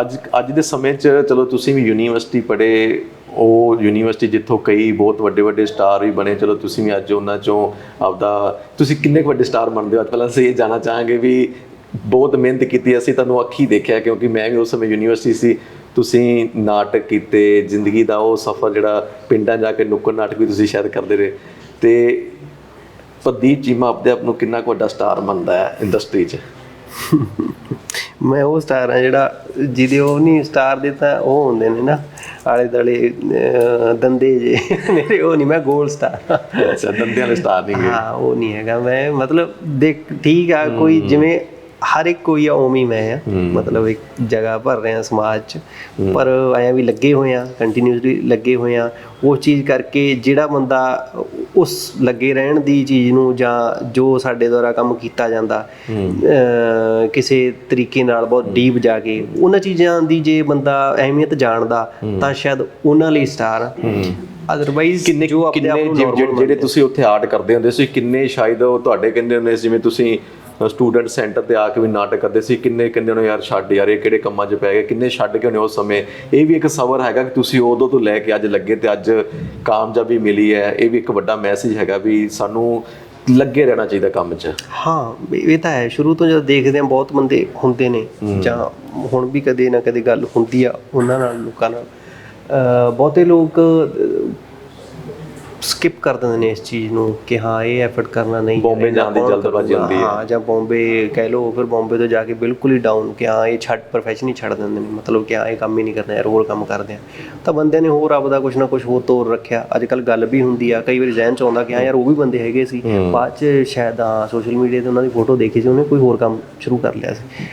ਅੱਜ ਅੱਜ ਦੇ ਸਮੇਂ 'ਚ ਚਲੋ ਤੁਸੀਂ ਵੀ ਯੂਨੀਵਰਸਿਟੀ ਪੜ੍ਹੇ ਉਹ ਯੂਨੀਵਰਸਿਟੀ ਜਿੱਥੋਂ ਕਈ ਬਹੁਤ ਵੱਡੇ ਵੱਡੇ ਸਟਾਰ ਵੀ ਬਣੇ ਚਲੋ ਤੁਸੀਂ ਵੀ ਅੱਜ ਉਹਨਾਂ ਚੋਂ ਆਪਦਾ ਤੁਸੀਂ ਕਿੰਨੇ ਕੁ ਵੱਡੇ ਸਟਾਰ ਬਣਦੇ ਹੋ? ਅੱਜ ਪਹਿਲਾਂ ਅਸੀਂ ਇਹ ਜਾਣਨਾ ਚਾਹਾਂਗੇ ਵੀ ਬਹੁਤ ਮਿਹਨਤ ਕੀਤੀ ਅਸੀਂ ਤੁਹਾਨੂੰ ਅੱਖੀ ਦੇਖਿਆ ਕਿਉਂਕਿ ਮੈਂ ਵੀ ਉਸ ਸਮੇਂ ਯੂਨੀਵਰਸਿਟੀ ਸੀ। ਤੁਸੀਂ ਨਾਟਕ ਕੀਤੇ ਜ਼ਿੰਦਗੀ ਦਾ ਉਹ ਸਫ਼ਰ ਜਿਹੜਾ ਪਿੰਡਾਂ ਜਾ ਕੇ ਨੁੱਕੜ ਨਾਟਕ ਵੀ ਤੁਸੀਂ ਸ਼ਾਇਦ ਕਰਦੇ ਰਹੇ। ਤੇ ਪ੍ਰਦੀਪ ਚੀਮਾ ਆਪਣੇ ਆਪ ਨੂੰ ਕਿੰਨਾ ਕੁ ਵੱਡਾ ਸਟਾਰ ਮੰਨਦਾ ਹੈ ਇੰਡਸਟਰੀ 'ਚ? ਮੈਂ ਉਹ ਸਟਾਰ ਆ ਜਿਹੜਾ ਜਿਹਦੇ ਉਹ ਨਹੀਂ ਸਟਾਰ ਦੇ ਤਾਂ ਉਹ ਹੁੰਦੇ ਨੇ ਨਾ ਆਲੇ ਦਲੇ ਦੰਦੇ ਜੇ ਮੇਰੇ ਉਹ ਨਹੀਂ ਮੈਂ ਗੋਲ ਸਟਾਰ ਅੱਛਾ ਦੰਦਿਆਂ ਵਾਲੇ ਸਟਾਰ ਨਹੀਂ ਹਾਂ ਉਹ ਨਹੀਂ ਹੈਗਾ। ਮੈਂ ਮਤਲਬ ਦੇਖ ਠੀਕ ਆ ਕੋਈ ਜਿਵੇਂ ਹਰ ਇੱਕ ਕੋਈ ਆ ਉਵੇਂ ਮੈਂ ਆ। ਮਤਲਬ ਇੱਕ ਜਗ੍ਹਾ ਭਰ ਰਿਹਾ ਸਮਾਜ 'ਚ। ਪਰ ਐਂ ਵੀ ਲੱਗੇ ਹੋਏ ਆ ਕੰਟੀਨਿਊਸਲੀ ਲੱਗੇ ਹੋਏ ਆ। ਉਹ ਚੀਜ਼ ਕਰਕੇ ਜਿਹੜਾ ਬੰਦਾ ਉਸ ਲੱਗੇ ਰਹਿਣ ਦੀ ਚੀਜ਼ ਨੂੰ ਜਾਂ ਜੋ ਸਾਡੇ ਦੁਆਰਾ ਕੰਮ ਕੀਤਾ ਜਾਂਦਾ ਕਿਸੇ ਤਰੀਕੇ ਨਾਲ ਬਹੁਤ ਡੀਪ ਜਾ ਕੇ ਉਹਨਾਂ ਚੀਜ਼ਾਂ ਦੀ ਜੇ ਬੰਦਾ ਅਹਿਮੀਅਤ ਜਾਣਦਾ ਤਾਂ ਸ਼ਾਇਦ ਉਹਨਾਂ ਲਈ ਸਟਾਰ ਅਦਰਵਾਈਜ਼ ਕਿੰਨੇ ਜੋ ਆਪਣੇ ਆਪ ਨੂੰ ਜਿਹੜੇ ਤੁਸੀਂ ਉੱਥੇ ਆਰਟ ਕਰਦੇ ਹੁੰਦੇ ਸੀ ਕਿੰਨੇ ਸ਼ਾਇਦ ਉਹ ਤੁਹਾਡੇ ਕਹਿੰਦੇ ਹੁੰਦੇ ਜਿਵੇਂ ਤੁਸੀਂ ਸਟੂਡੈਂਟ ਸੈਂਟਰ ਤੇ ਆ ਕੇ ਵੀ ਨਾਟਕ ਕਰਦੇ ਸੀ। ਕਿੰਨੇ ਕਹਿੰਦੇ ਹੋਣੇ ਯਾਰ ਛੱਡ ਯਾਰ ਇਹ ਕਿਹੜੇ ਕੰਮਾਂ 'ਚ ਪੈ ਗਏ? ਕਿੰਨੇ ਛੱਡ ਕੇ ਹੋਣੇ ਉਸ ਸਮੇਂ? ਇਹ ਵੀ ਇੱਕ ਸਬਰ ਹੈਗਾ ਕਿ ਤੁਸੀਂ ਉਦੋਂ ਤੋਂ ਲੈ ਕੇ ਅੱਜ ਲੱਗੇ ਤੇ ਅੱਜ ਕਾਮਯਾਬੀ ਮਿਲੀ ਹੈ। ਇਹ ਵੀ ਇੱਕ ਵੱਡਾ ਮੈਸੇਜ ਹੈਗਾ ਵੀ ਸਾਨੂੰ ਲੱਗੇ ਰਹਿਣਾ ਚਾਹੀਦਾ ਕੰਮ 'ਚ। ਹਾਂ ਇਹ ਤਾਂ ਹੈ। ਸ਼ੁਰੂ ਤੋਂ ਜਦ ਦੇਖਦੇ ਆ ਬਹੁਤ ਬੰਦੇ ਹੁੰਦੇ ਨੇ। ਜਾਂ ਹੁਣ ਵੀ ਕਦੇ ਨਾ ਕਦੇ ਗੱਲ ਹੁੰਦੀ ਆ ਉਹਨਾਂ ਨਾਲ ਲੋਕਾਂ ਨਾਲ। ਬਹੁਤੇ ਲੋਕ ਸਕਿਪ ਕਰ ਦਿੰਦੇ ਨੇ ਇਸ ਚੀਜ਼ ਨੂੰ ਕਿ ਹਾਂ ਇਹ ਐਫਰਟ ਕਰਨਾ ਨਹੀਂ ਬੰਬੇ ਜਾਣ ਦੀ ਜਲਦਬਾਜ਼ੀ? ਹੁੰਦੀ ਹੈ। ਹਾਂ ਜਾਂ ਬੰਬੇ ਕਹਿ ਲਓ ਫਿਰ ਬੰਬੇ ਤੋਂ ਜਾ ਕੇ ਬਿਲਕੁਲ ਹੀ ਡਾਊਨ ਕਿ ਹਾਂ ਇਹ ਛੱਡ ਪ੍ਰੋਫੈਸ਼ਨ ਹੀ ਛੱਡ ਦਿੰਦੇ ਨੇ। ਮਤਲਬ ਕਿ ਹਾਂ ਇਹ ਕੰਮ ਹੀ ਨਹੀਂ ਕਰਨਾ ਯਾਰ ਹੋਰ ਕੰਮ ਕਰਦੇ ਆ। ਤਾਂ ਬੰਦਿਆਂ ਨੇ ਹੋਰ ਆਪਦਾ ਕੁਝ ਨਾ ਕੁਝ ਹੋਰ ਤੋਰ ਰੱਖਿਆ। ਅੱਜ ਕੱਲ ਗੱਲ ਵੀ ਹੁੰਦੀ ਆ ਕਈ ਵਾਰੀ ਜ਼ਹਿਨ ਚ ਆਉਂਦਾ ਕਿ ਹਾਂ ਯਾਰ ਉਹ ਵੀ ਬੰਦੇ ਹੈਗੇ ਸੀ। ਬਾਅਦ ਚ ਸ਼ਾਇਦ ਆ ਸੋਸ਼ਲ ਮੀਡੀਆ ਤੇ ਉਹਨਾਂ ਦੀ ਫੋਟੋ ਦੇਖੀ ਸੀ ਉਹਨੇ ਕੋਈ ਹੋਰ ਕੰਮ ਸ਼ੁਰੂ ਕਰ ਲਿਆ ਸੀ।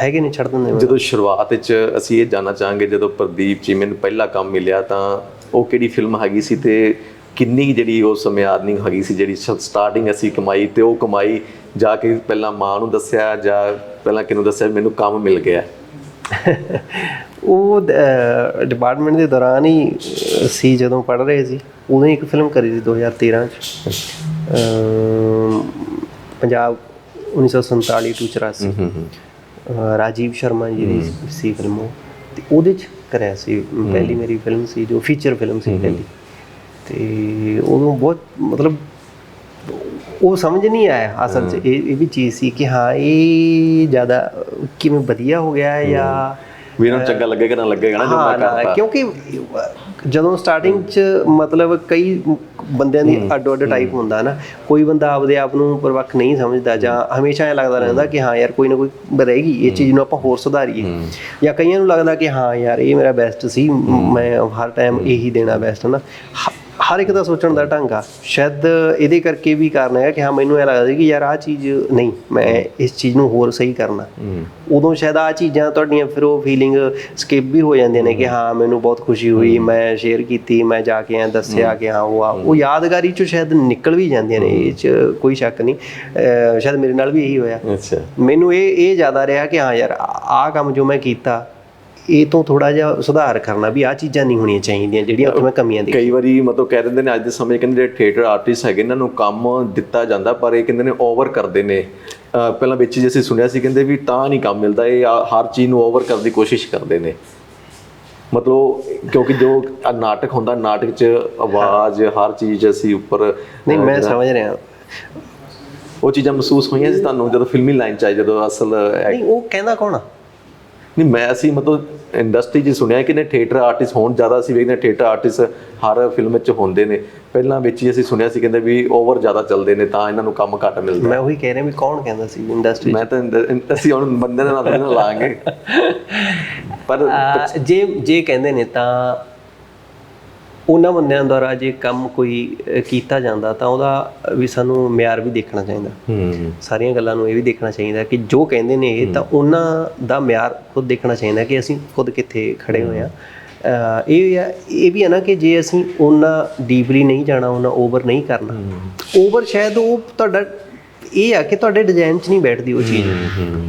ਹੈਗੇ ਨੇ ਛੱਡ ਦਿੰਦੇ। ਜਦੋਂ ਸ਼ੁਰੂਆਤ ਵਿੱਚ ਅਸੀਂ ਇਹ ਜਾਨਣਾ ਚਾਹਾਂਗੇ ਜਦੋਂ ਪ੍ਰਦੀਪ ਚੀਮੇ ਨੂੰ ਪਹਿਲਾ ਕੰਮ ਮਿਲਿਆ ਤਾਂ ਉਹ ਕਿਹੜੀ ਫਿਲਮ ਹੈਗੀ ਸੀ ਤੇ ਕਿੰਨੀ ਜਿਹੜੀ ਉਸ ਸਮੇਂ ਅਰਨਿੰਗ ਹੈਗੀ ਸੀ ਜਿਹੜੀ ਸਟਾਰਟਿੰਗ ਅਸੀਂ ਕਮਾਈ ਤੇ ਉਹ ਕਮਾਈ ਜਾ ਕੇ ਪਹਿਲਾਂ ਮਾਂ ਨੂੰ ਦੱਸਿਆ ਜਾਂ ਪਹਿਲਾਂ ਕਿਹਨੂੰ ਦੱਸਿਆ ਮੈਨੂੰ ਕੰਮ ਮਿਲ ਗਿਆ। ਉਹ ਡਿਪਾਰਟਮੈਂਟ ਦੇ ਦੌਰਾਨ ਹੀ ਸੀ ਜਦੋਂ ਪੜ੍ਹ ਰਹੇ ਸੀ ਉਦੋਂ ਇੱਕ ਫਿਲਮ ਕਰੀ ਸੀ 2013 ਚ। ਪੰਜਾਬ 1947 ਤੋਂ 84 ਅਹ, ਰਾਜੀਵ ਸ਼ਰਮਾ ਜੀ ਦੀ ਸੀ ਫਿਲਮ ਉਹ। ਤੇ ਉਹਦੇ ਚ ਕਰਿਆ ਸੀ ਪਹਿਲੀ ਮੇਰੀ ਫਿਲਮ ਸੀ ਜੋ ਫੀਚਰ ਫਿਲਮ ਸੀ ਪਹਿਲੀ। ਤੇ ਉਦੋਂ ਬਹੁਤ ਮਤਲਬ ਉਹ ਸਮਝ ਨਹੀਂ ਆਇਆ ਅਸਲ 'ਚ ਇਹ ਇਹ ਵੀ ਚੀਜ਼ ਸੀ ਕਿ ਹਾਂ ਇਹ ਜ਼ਿਆਦਾ ਕਿਵੇਂ ਵਧੀਆ ਹੋ ਗਿਆ ਹੈ। ਜਾਂ ਵੀ ਇਹਨਾਂ ਨੂੰ ਚੰਗਾ ਲੱਗੇਗਾ ਨਾ ਲੱਗੇਗਾ ਨਾ ਹਾਂ ਮੈਂ ਨਾ, ਕਰਤਾ ਕਿਉਂਕਿ ਜਦੋਂ ਸਟਾਰਟਿੰਗ 'ਚ ਮਤਲਬ ਕਈ ਬੰਦਿਆਂ ਦੀ ਅੱਡੋ ਅੱਡ ਟਾਈਪ ਹੁੰਦਾ ਨਾ ਕੋਈ ਬੰਦਾ ਆਪਦੇ ਆਪ ਨੂੰ ਪਰਵੱਖ ਨਹੀਂ ਸਮਝਦਾ ਜਾਂ ਹਮੇਸ਼ਾ ਇਹ ਲੱਗਦਾ ਰਹਿੰਦਾ ਕਿ ਹਾਂ ਯਾਰ ਕੋਈ ਨਾ ਕੋਈ ਰਹੇਗੀ ਇਹ ਚੀਜ਼ ਨੂੰ ਆਪਾਂ ਹੋਰ ਸੁਧਾਰੀਏ। ਜਾਂ ਕਈਆਂ ਨੂੰ ਲੱਗਦਾ ਕਿ ਹਾਂ ਯਾਰ ਇਹ ਮੇਰਾ ਬੈਸਟ ਸੀ ਮੈਂ ਹਰ ਟਾਈਮ ਇਹੀ ਦੇਣਾ ਬੈਸਟ ਹੈ ਨਾ ਹਰ ਇੱਕ ਦਾ ਸੋਚਣ ਦਾ ਢੰਗ ਆ। ਸ਼ਾਇਦ ਇਹਦੇ ਕਰਕੇ ਵੀ ਕਾਰਨ ਹੈ ਕਿ ਹਾਂ ਮੈਨੂੰ ਇਹ ਲੱਗਦਾ ਸੀ ਕਿ ਯਾਰ ਆਹ ਚੀਜ਼ ਨਹੀਂ ਮੈਂ ਇਸ ਚੀਜ਼ ਨੂੰ ਹੋਰ ਸਹੀ ਕਰਨਾ। ਉਦੋਂ ਸ਼ਾਇਦ ਆ ਚੀਜ਼ਾਂ ਤੁਹਾਡੀਆਂ ਫਿਰ ਉਹ ਫੀਲਿੰਗ ਸਕਿਪ ਵੀ ਹੋ ਜਾਂਦੀਆਂ ਨੇ ਕਿ ਹਾਂ। ਮੈਨੂੰ ਬਹੁਤ ਖੁਸ਼ੀ ਹੋਈ ਮੈਂ ਸ਼ੇਅਰ ਕੀਤੀ ਮੈਂ ਜਾ ਕੇ ਐ ਦੱਸਿਆ ਕਿ ਹਾਂ ਉਹ ਆ। ਉਹ ਯਾਦਗਾਰੀ ਚੋਂ ਸ਼ਾਇਦ ਨਿਕਲ ਵੀ ਜਾਂਦੀਆਂ ਨੇ ਇਹ ਚ ਕੋਈ ਸ਼ੱਕ ਨਹੀਂ। ਸ਼ਾਇਦ ਮੇਰੇ ਨਾਲ ਵੀ ਇਹੀ ਹੋਇਆ। ਅੱਛਾ। ਮੈਨੂੰ ਇਹ ਇਹ ਜ਼ਿਆਦਾ ਰਿਹਾ ਕਿ ਹਾਂ ਯਾਰ ਆਹ ਕੰਮ ਜੋ ਮੈਂ ਕੀਤਾ ਇਹ ਤੋਂ ਥੋੜਾ ਜਿਹਾ ਸੁਧਾਰ ਕਰਨਾ ਵੀ ਆਹ ਚੀਜ਼ਾਂ ਨਹੀਂ ਹੋਣੀਆਂ ਚਾਹੀਦੀਆਂ ਜਿਹੜੀਆਂ ਉੱਥੇ ਮੈਂ ਕਮੀਆਂ ਦੇਖੀਆਂ। ਕਈ ਵਾਰੀ ਮਤਲਬ ਕਹਿ ਦਿੰਦੇ ਨੇ ਅੱਜ ਦੇ ਸਮੇਂ ਕਹਿੰਦੇ ਜਿਹੜੇ ਥੀਏਟਰ ਆਰਟਿਸਟ ਹੈਗੇ ਇਹਨਾਂ ਨੂੰ ਕੰਮ ਦਿੱਤਾ ਜਾਂਦਾ ਪਰ ਇਹ ਕਹਿੰਦੇ ਨੇ ਓਵਰ ਕਰਦੇ ਨੇ। ਪਹਿਲਾਂ ਵਿੱਚ ਜੇ ਅਸੀਂ ਸੁਣਿਆ ਸੀ ਕਹਿੰਦੇ ਵੀ ਤਾਂ ਨਹੀਂ ਕੰਮ ਮਿਲਦਾ ਇਹ ਆ- ਹਰ ਚੀਜ਼ ਨੂੰ ਓਵਰ ਕਰਨ ਦੀ ਕੋਸ਼ਿਸ਼ ਕਰਦੇ ਨੇ। ਮਤਲਬ ਕਿਉਂਕਿ ਜੋ ਨਾਟਕ ਹੁੰਦਾ ਨਾਟਕ 'ਚ ਆਵਾਜ਼ ਹਰ ਚੀਜ਼ ਅਸੀਂ ਉੱਪਰ ਨਹੀਂ ਮੈਂ ਸਮਝ ਰਿਹਾ। ਉਹ ਚੀਜ਼ਾਂ ਮਹਿਸੂਸ ਹੋਈਆਂ ਸੀ ਤੁਹਾਨੂੰ ਜਦੋਂ ਫਿਲਮੀ ਲਾਈਨ 'ਚ ਆਏ ਜਦੋਂ ਅਸਲ ਨਹੀਂ ਉਹ ਕਹਿੰਦਾ ਕੌਣ ਆ? ਨਹੀਂ ਮੈਂ ਅਸੀਂ ਮਤਲਬ ਇੰਡਸਟਰੀ 'ਚ ਸੁਣਿਆ ਕਿ ਨੇ ਥੀਏਟਰ ਆਰਟਿਸਟ ਹੋਣ ਜ਼ਿਆਦਾ ਅਸੀਂ ਵੇਖਦੇ ਥੀਏਟਰ ਆਰਟਿਸਟ ਹਰ ਫਿਲਮ ਵਿੱਚ ਹੁੰਦੇ ਨੇ। ਪਹਿਲਾਂ ਵਿੱਚ ਹੀ ਅਸੀਂ ਸੁਣਿਆ ਸੀ ਕਹਿੰਦੇ ਵੀ ਓਵਰ ਜ਼ਿਆਦਾ ਚੱਲਦੇ ਨੇ ਤਾਂ ਇਹਨਾਂ ਨੂੰ ਕੰਮ ਘੱਟ ਮਿਲਦਾ ਮੈਂ ਉਹੀ ਕਹਿ ਰਿਹਾ ਵੀ ਕੌਣ ਕਹਿੰਦਾ ਸੀ ਇੰਡਸਟਰੀ ਮੈਂ ਤਾਂ ਅਸੀਂ ਹੁਣ ਬੰਦੇ ਦੇ ਨਾਲ ਲਾਂਗੇ। ਪਰ ਜੇ ਜੇ ਕਹਿੰਦੇ ਨੇ ਤਾਂ ਉਹਨਾਂ ਬੰਦਿਆਂ ਦੁਆਰਾ ਜੇ ਕੰਮ ਕੋਈ ਕੀਤਾ ਜਾਂਦਾ ਤਾਂ ਉਹਦਾ ਵੀ ਸਾਨੂੰ ਮਿਆਰ ਵੀ ਦੇਖਣਾ ਚਾਹੀਦਾ। ਹੂੰ। ਸਾਰੀਆਂ ਗੱਲਾਂ ਨੂੰ ਇਹ ਵੀ ਦੇਖਣਾ ਚਾਹੀਦਾ ਕਿ ਜੋ ਕਹਿੰਦੇ ਨੇ ਇਹ ਤਾਂ ਉਹਨਾਂ ਦਾ ਮਿਆਰ ਖੁਦ ਦੇਖਣਾ ਚਾਹੀਦਾ ਕਿ ਅਸੀਂ ਖੁਦ ਕਿੱਥੇ ਖੜੇ ਹੋਏ ਆ ਇਹ ਆ- ਇਹ ਵੀ ਹੈ ਨਾ ਕਿ ਜੇ ਅਸੀਂ ਉਹਨਾਂ ਡੀਪਲੀ ਨਹੀਂ ਜਾਣਾ ਉਹਨਾਂ ਓਵਰ ਨਹੀਂ ਕਰਨਾ ਓਵਰ ਸ਼ਾਇਦ ਉਹ ਤੁਹਾਡਾ ਇਹ ਆ ਕਿ ਤੁਹਾਡੇ ਡਿਜ਼ਾਈਨ 'ਚ ਨਹੀਂ ਬੈਠਦੀ ਉਹ ਚੀਜ਼।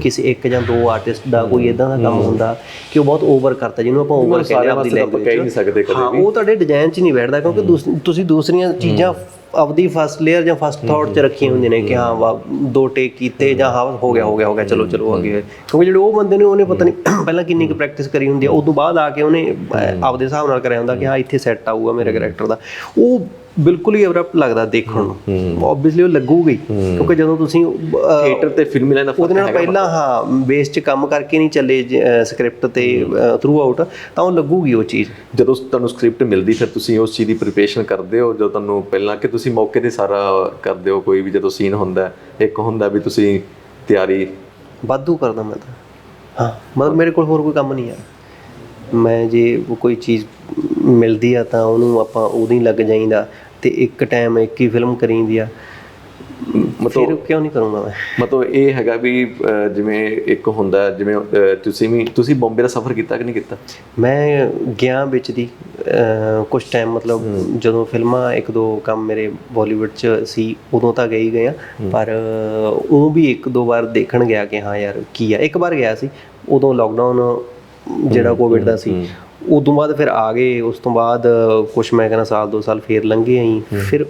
ਕਿਸੇ ਇੱਕ ਜਾਂ ਦੋ ਆਰਟਿਸਟ ਦਾ ਕੋਈ ਇਦਾਂ ਦਾ ਕੰਮ ਹੁੰਦਾ ਕਿ ਉਹ ਬਹੁਤ ਓਵਰ ਕਰਤਾ ਜਿਹਨੂੰ ਆਪਾਂ ਓਵਰ ਕਹਿੰਦੇ ਆਪਦੀ ਤਾਂ ਕਹਿ ਨਹੀਂ। ਸਕਦੇ ਕਦੇ ਹਾਂ ਉਹ ਤੁਹਾਡੇ ਡਿਜ਼ਾਈਨ 'ਚ ਨਹੀਂ ਬੈਠਦਾ ਕਿਉਂਕਿ ਤੁਸੀਂ ਦੂਸਰੀਆਂ ਚੀਜ਼ਾਂ ਆਪਦੀ ਫਸਟ ਲੇਅਰ ਜਾਂ ਫਸਟ ਥਾਟ 'ਚ ਰੱਖੀਆਂ ਹੁੰਦੀਆਂ ਨੇ ਕਿ ਹਾਂ ਵਾ ਦੋ ਟੇਕ ਕੀਤੇ ਜਾਂ ਹਾਂ ਹੋ ਗਿਆ ਹੋ ਗਿਆ ਹੋ ਗਿਆ ਚਲੋ ਚਲੋ ਅੱਗੇ। ਕਿਉਂਕਿ ਜਿਹੜੇ ਉਹ ਬੰਦੇ ਨੇ ਉਹਨੇ ਪਤਾ ਨਹੀਂ ਪਹਿਲਾਂ ਕਿੰਨੀ ਕੁ ਪ੍ਰੈਕਟਿਸ ਕਰੀ ਹੁੰਦੀ ਆ ਉਦੋਂ ਬਾਅਦ ਆ ਕੇ ਉਹਨੇ ਆਪਦੇ ਹਿਸਾਬ ਨਾਲ ਕਰਿਆ ਹੁੰਦਾ ਕਿ ਹਾਂ ਇੱਥੇ ਸੈੱਟ ਆਊਗਾ ਮੇਰੇ ਕੈਰੈਕਟਰ ਦਾ। ਉਹ ਬਿਲਕੁਲ ਹੀ ਅਬਰਪਟ ਲੱਗਦਾ ਦੇਖਣ ਨੂੰ। ਆਬਵੀਅਸਲੀ ਉਹ ਲੱਗੂਗਾ ਕਿਉਂਕਿ ਜਦੋਂ ਤੁਸੀਂ ਥੀਏਟਰ ਤੇ ਫਿਲਮੀ ਦਾ ਉਹਦੇ ਨਾਲ ਪਹਿਲਾਂ ਹਾਂ ਬੇਸ 'ਚ ਕੰਮ ਕਰਕੇ ਨਹੀਂ ਚੱਲੇ ਸਕ੍ਰਿਪਟ ਤੇ ਥਰੂ ਆਊਟ ਤਾਂ ਉਹ ਲੱਗੂਗੀ ਉਹ ਚੀਜ਼। ਜਦੋਂ ਤੁਹਾਨੂੰ ਸਕ੍ਰਿਪਟ ਮਿਲਦੀ ਫਿਰ ਤੁਸੀਂ ਉਸ ਚੀਜ਼ ਦੀ ਪ੍ਰੀਪਰੇਸ਼ਨ ਕਰਦੇ ਹੋ ਜਦੋਂ ਤੁਹਾਨੂੰ ਪਹਿਲਾਂ ਕਿ ਤੁਸੀਂ ਮੌਕੇ ਤੇ ਸਾਰਾ ਕਰਦੇ ਹੋ ਕੋਈ ਵੀ ਜਦੋਂ ਸੀਨ ਹੁੰਦਾ ਇੱਕ ਹੁੰਦਾ ਵੀ ਤੁਸੀਂ ਤਿਆਰੀ। ਵਾਧੂ ਕਰਦਾ ਮੈਂ ਤਾਂ। ਹਾਂ ਮਤਲਬ ਮੇਰੇ ਕੋਲ ਹੋਰ ਕੋਈ ਕੰਮ ਨਹੀਂ ਆ। ਮੈਂ ਜੇ ਕੋਈ ਚੀਜ਼ ਮਿਲਦੀ ਆ ਤਾਂ ਉਹਨੂੰ ਆਪਾਂ ਉਦੋਂ ਹੀ ਲੱਗ ਜਾਈਦਾ। ਤੇ ਇੱਕ ਟਾਈਮ ਇੱਕ ਹੀ ਫਿਲਮ ਕਰੀਂਦੀ ਆ। ਫਿਰ ਕਿਉਂ ਨਹੀਂ ਕਰੂੰਗਾ ਮੈਂ। ਮਤਲਬ ਇਹ ਹੈਗਾ ਵੀ ਜਿਵੇਂ ਇੱਕ ਹੁੰਦਾ ਜਿਵੇਂ ਤੁਸੀਂ ਵੀ ਤੁਸੀਂ ਬੰਬੇ ਦਾ ਸਫ਼ਰ ਕੀਤਾ ਕਿ ਨਹੀਂ ਕੀਤਾ? ਮੈਂ ਗਿਆ ਵਿੱਚ ਦੀ ਕੁਝ ਟਾਈਮ ਮਤਲਬ ਜਦੋਂ ਫਿਲਮਾਂ ਇੱਕ ਦੋ ਕੰਮ ਮੇਰੇ ਬਾਲੀਵੁੱਡ 'ਚ ਸੀ ਉਦੋਂ ਤਾਂ ਗਈ ਗਿਆ ਪਰ ਉਹ ਵੀ ਇੱਕ ਦੋ ਵਾਰ ਦੇਖਣ ਗਿਆ ਕਿ ਹਾਂ ਯਾਰ ਕੀ ਆ। ਇੱਕ ਵਾਰ ਗਿਆ ਸੀ ਉਦੋਂ ਲੋਕਡਾਊਨ ਜਿਹੜਾ ਕੋਵਿਡ ਦਾ ਸੀ। ਉਦੋਂ ਬਾਅਦ ਫਿਰ ਆ ਗਏ ਉਸ ਤੋਂ ਬਾਅਦ ਕੁਝ ਮੈਂ ਕਹਿੰਦਾ ਸਾਲ ਦੋ ਸਾਲ ਫੇਰ ਲੰਘੇ ਆਈ ਫਿਰ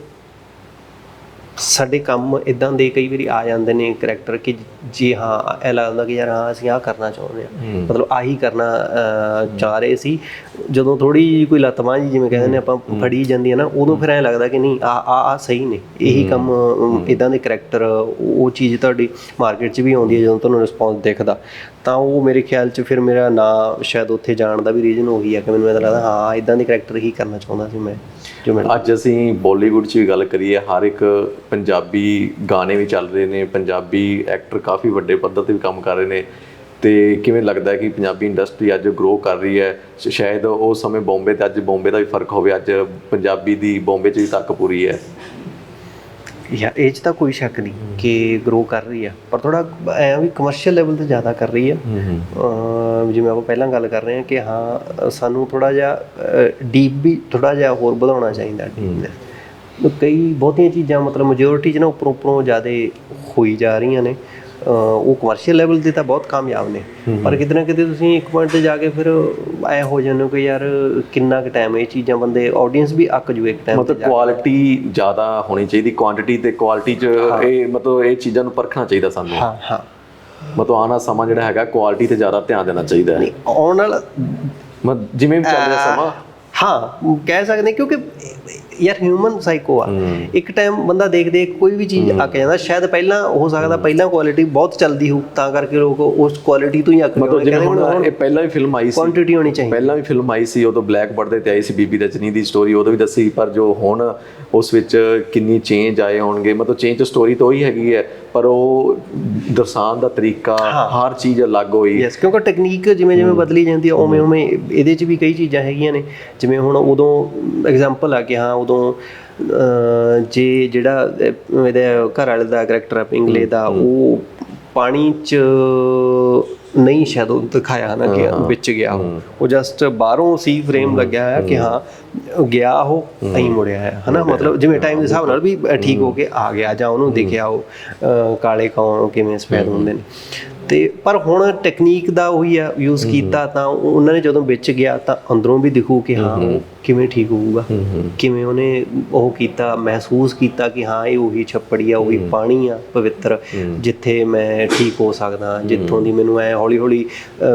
ਸਾਡੇ ਕੰਮ ਇਦਾਂ ਦੇ ਕਈ ਵਾਰੀ ਆ ਜਾਂਦੇ ਨੇ ਕਰੈਕਟਰ ਕਿ ਜੀ ਹਾਂ ਇਹ ਲੱਗਦਾ ਕਿ ਯਾਰ ਹਾਂ ਅਸੀਂ ਆਹ ਕਰਨਾ ਚਾਹੁੰਦੇ ਆ ਮਤਲਬ ਆਹੀ ਕਰਨਾ ਚਾਹ ਰਹੇ ਸੀ। ਜਦੋਂ ਥੋੜੀ ਜਿਹੀ ਕੋਈ ਲੱਤਮਾਂ ਜੀ ਜਿਵੇਂ ਕਹਿੰਦੇ ਨੇ ਆਪਾਂ ਫੜੀ ਜਾਂਦੀ ਹੈ ਨਾ ਉਦੋਂ ਫਿਰ ਐਂ ਲੱਗਦਾ ਕਿ ਨਹੀਂ ਆ ਆ ਆ ਸਹੀ ਨੇ। ਇਹੀ ਕੰਮ ਇਦਾਂ ਦੇ ਕਰੈਕਟਰ ਉਹ ਚੀਜ਼ ਤੁਹਾਡੀ ਮਾਰਕੀਟ 'ਚ ਵੀ ਆਉਂਦੀ ਹੈ ਜਦੋਂ ਤੁਹਾਨੂੰ ਰਿਸਪੌਂਸ ਦਿਖਦਾ। ਤਾਂ ਉਹ ਮੇਰੇ ਖਿਆਲ 'ਚ ਫਿਰ ਮੇਰਾ ਨਾਂ ਸ਼ਾਇਦ ਉੱਥੇ ਜਾਣ ਦਾ ਵੀ ਰੀਜ਼ਨ ਉਹੀ ਹੈ ਕਿ ਮੈਨੂੰ ਇਹਦਾ ਲੱਗਦਾ ਹਾਂ ਇਦਾਂ ਦੇ ਕਰੈਕਟਰ ਹੀ ਕਰਨਾ ਚਾਹੁੰਦਾ ਸੀ ਜੋ ਮੈਂ। ਅੱਜ ਅਸੀਂ ਬਾਲੀਵੁੱਡ 'ਚ ਵੀ ਗੱਲ ਕਰੀਏ, ਹਰ ਇੱਕ ਪੰਜਾਬੀ ਗਾਣੇ ਵੀ ਚੱਲ ਰਹੇ ਨੇ, ਪੰਜਾਬੀ ਐਕਟਰ ਕਾਫੀ ਵੱਡੇ ਪੱਧਰ ਤੇ ਵੀ ਕੰਮ ਕਰ ਰਹੇ ਨੇ ਤੇ ਕਿਵੇਂ ਲੱਗਦਾ ਹੈ ਕਿ ਪੰਜਾਬੀ ਇੰਡਸਟਰੀ ਅੱਜ ਗਰੋ ਕਰ ਰਹੀ ਹੈ? ਸ਼ਾਇਦ ਉਹ ਸਮੇਂ ਬੰਬੇ ਤੇ ਅੱਜ ਬੰਬੇ ਦਾ ਵੀ ਫ਼ਰਕ ਹੋਵੇ, ਅੱਜ ਪੰਜਾਬੀ ਦੀ ਬੰਬੇ 'ਚ ਵੀ ਤੱਕ ਪੂਰੀ ਹੈ। ਯਾਰ ਇਹ 'ਚ ਤਾਂ ਕੋਈ ਸ਼ੱਕ ਨਹੀਂ ਕਿ ਗਰੋ ਕਰ ਰਹੀ ਆ ਪਰ ਥੋੜਾ ਐ ਵੀ ਕਮਰਸ਼ੀਅਲ ਲੈਵਲ ਤੇ ਜ਼ਿਆਦਾ ਕਰ ਰਹੀ ਆ। ਜਿਵੇਂ ਆਪਾਂ ਪਹਿਲਾਂ ਗੱਲ ਕਰ ਰਹੇ ਹਾਂ ਕਿ ਹਾਂ ਸਾਨੂੰ ਥੋੜਾ ਜਿਹਾ ਡੀਪ ਵੀ ਥੋੜਾ ਜਿਹਾ ਹੋਰ ਵਧਾਉਣਾ ਚਾਹੀਦਾ ਡੀਪਨੈਸ ਕਈ ਬਹੁਤੀਆਂ ਚੀਜ਼ਾਂ ਮਤਲਬ ਮੈਜੋਰਿਟੀ 'ਚ ਨਾ ਉੱਪਰੋਂ ਉੱਪਰੋਂ ਜ਼ਿਆਦਾ ਹੋਈ ਜਾ ਰਹੀਆਂ ਨੇ। ਉਹ ਕਮਰਸ਼ੀਅਲ ਲੈਵਲ ਤੇ ਤਾਂ ਬਹੁਤ ਕਾਮਯਾਬ ਨੇ। ਪਰ ਕਿਤੇ ਨਾ ਕਿਤੇ ਤੁਸੀਂ ਇੱਕ ਪੁਆਇੰਟ ਤੇ ਜਾ ਕੇ ਫਿਰ ਐ ਹੋ ਜਾਂਦੇ ਹੋ ਕਿ ਯਾਰ ਕਿੰਨਾ ਕੁ ਟਾਈਮ ਇਹ ਚੀਜ਼ਾਂ ਬੰਦੇ ਆਡੀਅנס ਵੀ ਅੱਕ ਜੂ ਇੱਕ ਟਾਈਮ ਮਤਲਬ ਕੁਆਲਿਟੀ ਜ਼ਿਆਦਾ ਹੋਣੀ ਚਾਹੀਦੀ ਕੁਆਂਟੀਟੀ ਤੇ ਕੁਆਲਿਟੀ 'ਚ ਇਹ ਮਤਲਬ ਇਹ ਚੀਜ਼ਾਂ ਨੂੰ ਪਰਖਣਾ ਚਾਹੀਦਾ ਸਾਨੂੰ। ਹਾਂ ਹਾਂ। ਮਤਲਬ ਆਉਣਾ ਸਮਾਂ ਜਿਹੜਾ ਹੈਗਾ ਕੁਆਲਿਟੀ ਤੇ ਜ਼ਿਆਦਾ ਧਿਆਨ ਦੇਣਾ ਚਾਹੀਦਾ ਹੈ। ਆਉਣ ਮਤਲਬ ਜਿਵੇਂ ਵੀ ਚੱਲ ਰਿਹਾ ਸਮਾਂ। ਹਾਂ ਕਹਿ ਸਕਦੇ ਕਿਉਂਕਿ ਯਾਰ ਹਿਊਮਨ ਸਾਈਕੋ ਆ। ਇੱਕ ਟਾਈਮ ਬੰਦਾ ਦੇਖ ਦੇਖ ਕੋਈ ਵੀ ਚੀਜ਼ ਅੱਕ ਜਾਂਦਾ ਸ਼ਾਇਦ ਪਹਿਲਾਂ ਹੋ ਸਕਦਾ ਪਹਿਲਾਂ ਕੁਆਲਿਟੀ ਬਹੁਤ ਚੱਲਦੀ ਹੋ ਤਾਂ ਕਰਕੇ ਲੋਕ ਉਸ ਕੁਆਲਿਟੀ ਤੋਂ ਹੀ ਅੱਕ ਮਤਲਬ ਜਿਵੇਂ ਹੁਣ ਇਹ ਪਹਿਲਾਂ ਵੀ ਫਿਲਮ ਆਈ ਸੀ। ਕੁਆਂਟੀਟੀ ਹੋਣੀ ਚਾਹੀਦੀ। ਪਹਿਲਾਂ ਵੀ ਫਿਲਮ ਆਈ ਸੀ ਉਦੋਂ ਬਲੈਕ ਪਰਦੇ ਤੇ ਆਈ ਸੀ ਬੀਬੀ ਰਜਨੀ ਦੀ ਸਟੋਰੀ ਉਦੋਂ ਵੀ ਦੱਸੀ ਪਰ ਜੋ ਹੁਣ ਉਸ ਵਿੱਚ ਕਿੰਨੀ ਚੇਂਜ ਆਏ ਹੋਣਗੇ ਮਤਲਬ ਚੇਂਜ ਸਟੋਰੀ ਤਾਂ ਉਹੀ ਹੈਗੀ ਹੈ ਪਰ ਉਹ ਦਰਸਾਉਣ ਦਾ ਤਰੀਕਾ ਹਰ ਚੀਜ਼ ਅਲੱਗ ਹੋਈ। ਯੈਸ ਕਿਉਂਕਿ ਟੈਕਨੀਕ ਜਿਵੇਂ ਜਿਵੇਂ ਬਦਲੀ ਜਾਂਦੀ ਹੈ ਉਵੇਂ ਉਵੇਂ ਇਹਦੇ 'ਚ ਵੀ ਕਈ ਚੀਜ਼ਾਂ ਹੈਗੀਆਂ ਨੇ। ਜਿਵੇਂ ਹੁਣ ਉਦੋਂ ਐਗਜ਼ਾਮਪਲ ਆ ਕਿ ਹਾਂ ਉਦੋਂ ਜੇ ਜਿਹੜਾ ਇਹਦੇ ਘਰ ਵਾਲੇ ਦਾ ਕਰੈਕਟਰ ਆ ਪਿੰਗਲੇ ਦਾ ਉਹ ਪਾਣੀ 'ਚ ਨਹੀਂ ਸ਼ਾਇਦ ਉਹ ਦਿਖਾਇਆ ਨਾ ਕਿ ਵਿੱਚ ਗਿਆ ਉਹ। ਜਸਟ ਬਾਹਰੋਂ ਸੀ ਫਰੇਮ ਲੱਗਿਆ ਹੋਇਆ ਕਿ ਹਾਂ। ਗਿਆ ਉਹ ਅਹੀਂ ਮੁੜਿਆ ਹੈ ਹਨਾ? ਮਤਲਬ ਜਿਵੇਂ ਟਾਈਮ ਦੇ ਹਿਸਾਬ ਨਾਲ ਵੀ ਠੀਕ ਹੋ ਕੇ ਆ ਗਿਆ ਜਾਂ ਉਹਨੂੰ ਦਿਖਿਆ ਉਹ ਕਾਲੇ ਕੌਣ ਕਿਵੇਂ ਸਫੈਦ ਹੁੰਦੇ ਨੇ। ਤੇ ਪਰ ਹੁਣ ਟੈਕਨੀਕ ਦਾ ਉਹੀ ਆ ਯੂਜ਼ ਕੀਤਾ ਤਾਂ ਉਹ- ਉਹਨਾਂ ਨੇ ਜਦੋਂ ਵਿੱਚ ਗਿਆ ਤਾਂ ਅੰਦਰੋਂ ਵੀ ਦਿਖੂ ਕਿ ਹਾਂ ਕਿਵੇਂ ਠੀਕ ਹੋਊਗਾ। ਕਿਵੇਂ ਉਹਨੇ ਉਹ ਕੀਤਾ ਮਹਿਸੂਸ ਕੀਤਾ ਕਿ ਹਾਂ ਇਹ ਉਹੀ ਛੱਪੜੀ ਆ ਉਹੀ ਪਾਣੀ ਆ ਪਵਿੱਤਰ ਜਿੱਥੇ ਮੈਂ ਠੀਕ ਹੋ ਸਕਦਾ ਜਿੱਥੋਂ ਦੀ ਮੈਨੂੰ ਐ ਹੌਲੀ ਹੌਲੀ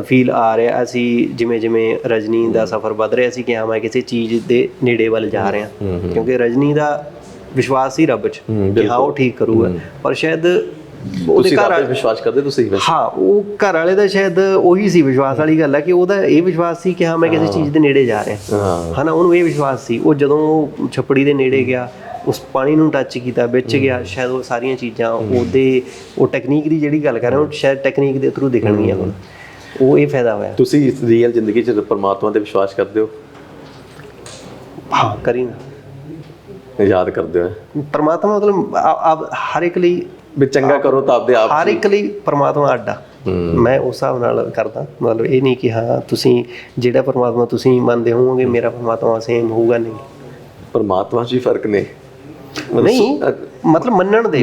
ਫੀਲ ਆ ਰਿਹਾ ਅਸੀਂ ਜਿਵੇਂ ਜਿਵੇਂ ਰਜਨੀ ਦਾ ਸਫ਼ਰ ਵੱਧ ਰਿਹਾ ਸੀ ਕਿ ਹਾਂ ਮੈਂ ਕਿਸੇ ਚੀਜ਼ ਦੇ ਨੇੜੇ ਵੱਲ ਜਾ ਰਿਹਾ। ਕਿਉਂਕਿ ਰਜਨੀ ਦਾ ਵਿਸ਼ਵਾਸ ਸੀ ਰੱਬ 'ਚ ਕਿ ਹਾਂ ਉਹ ਠੀਕ ਕਰੂਗਾ। ਪਰ ਸ਼ਾਇਦ ਉਹਦੇ ਘਰ ਤੇ ਵਿਸ਼ਵਾਸ ਕਰਦੇ ਤੁਸੀਂ ਵੈਸੇ? ਹਾਂ ਉਹ ਘਰ ਵਾਲੇ ਦਾ ਸ਼ਾਇਦ ਉਹੀ ਸੀ ਵਿਸ਼ਵਾਸ ਵਾਲੀ ਗੱਲ ਹੈ ਕਿ ਉਹਦਾ ਇਹ ਵਿਸ਼ਵਾਸ ਸੀ ਕਿ ਹਾਂ ਮੈਂ ਕਿਸੇ ਚੀਜ਼ ਦੇ ਨੇੜੇ ਜਾ ਰਿਹਾ। ਹਾਂ। ਹਨਾ ਉਹਨੂੰ ਇਹ ਵਿਸ਼ਵਾਸ ਸੀ। ਉਹ ਜਦੋਂ ਉਹ ਛੱਪੜੀ ਦੇ ਨੇੜੇ ਗਿਆ ਉਸ ਪਾਣੀ ਨੂੰ ਟੱਚ ਕੀਤਾ ਵਿੱਚ ਗਿਆ ਸ਼ਾਇਦ ਉਹ ਸਾਰੀਆਂ ਚੀਜ਼ਾਂ ਉਹਦੇ ਉਹ ਟੈਕਨੀਕ ਦੀ ਜਿਹੜੀ ਗੱਲ ਕਰ ਰਹੇ ਹਾਂ ਉਹ ਸ਼ਾਇਦ ਟੈਕਨੀਕ ਦੇ ਥਰੂ ਦਿਖਣਗੀਆਂ ਹੁਣ। ਉਹ ਇਹ ਫਾਇਦਾ ਹੋਇਆ। ਤੁਸੀਂ ਇਸ ਰੀਅਲ ਜ਼ਿੰਦਗੀ 'ਚ ਪਰਮਾਤਮਾ ਤੇ ਵਿਸ਼ਵਾਸ ਕਰਦੇ ਹੋ? ਹਾਂ ਕਰੀ ਨਾ। ਯਾਦ ਕਰਦੇ ਹੋ। ਪਰਮਾਤਮਾ ਮਤਲਬ ਹਰ ਇੱਕ ਲਈ ਵੀ ਚੰਗਾ ਕਰੋ ਤਾਂ ਆਪਦੇ ਆਪ ਹਰ ਇੱਕ ਲਈ ਪਰਮਾਤਮਾ ਅੱਡਾ ਮੈਂ ਉਸ ਹਿਸਾਬ ਨਾਲ ਕਰਦਾ। ਮਤਲਬ ਇਹ ਨਹੀਂ ਕਿ ਹਾਂ ਤੁਸੀਂ ਜਿਹੜਾ ਪਰਮਾਤਮਾ ਤੁਸੀਂ ਮੰਨਦੇ ਹੋਵੋਗੇ ਮੇਰਾ ਪਰਮਾਤਮਾ ਸੇਮ ਹੋਊਗਾ ਨਹੀਂ। ਪਰਮਾਤਮਾ 'ਚ ਹੀ ਫ਼ਰਕ ਨੇ। ਨਹੀਂ ਮਤਲਬ ਮੰਨਣ ਦੇ।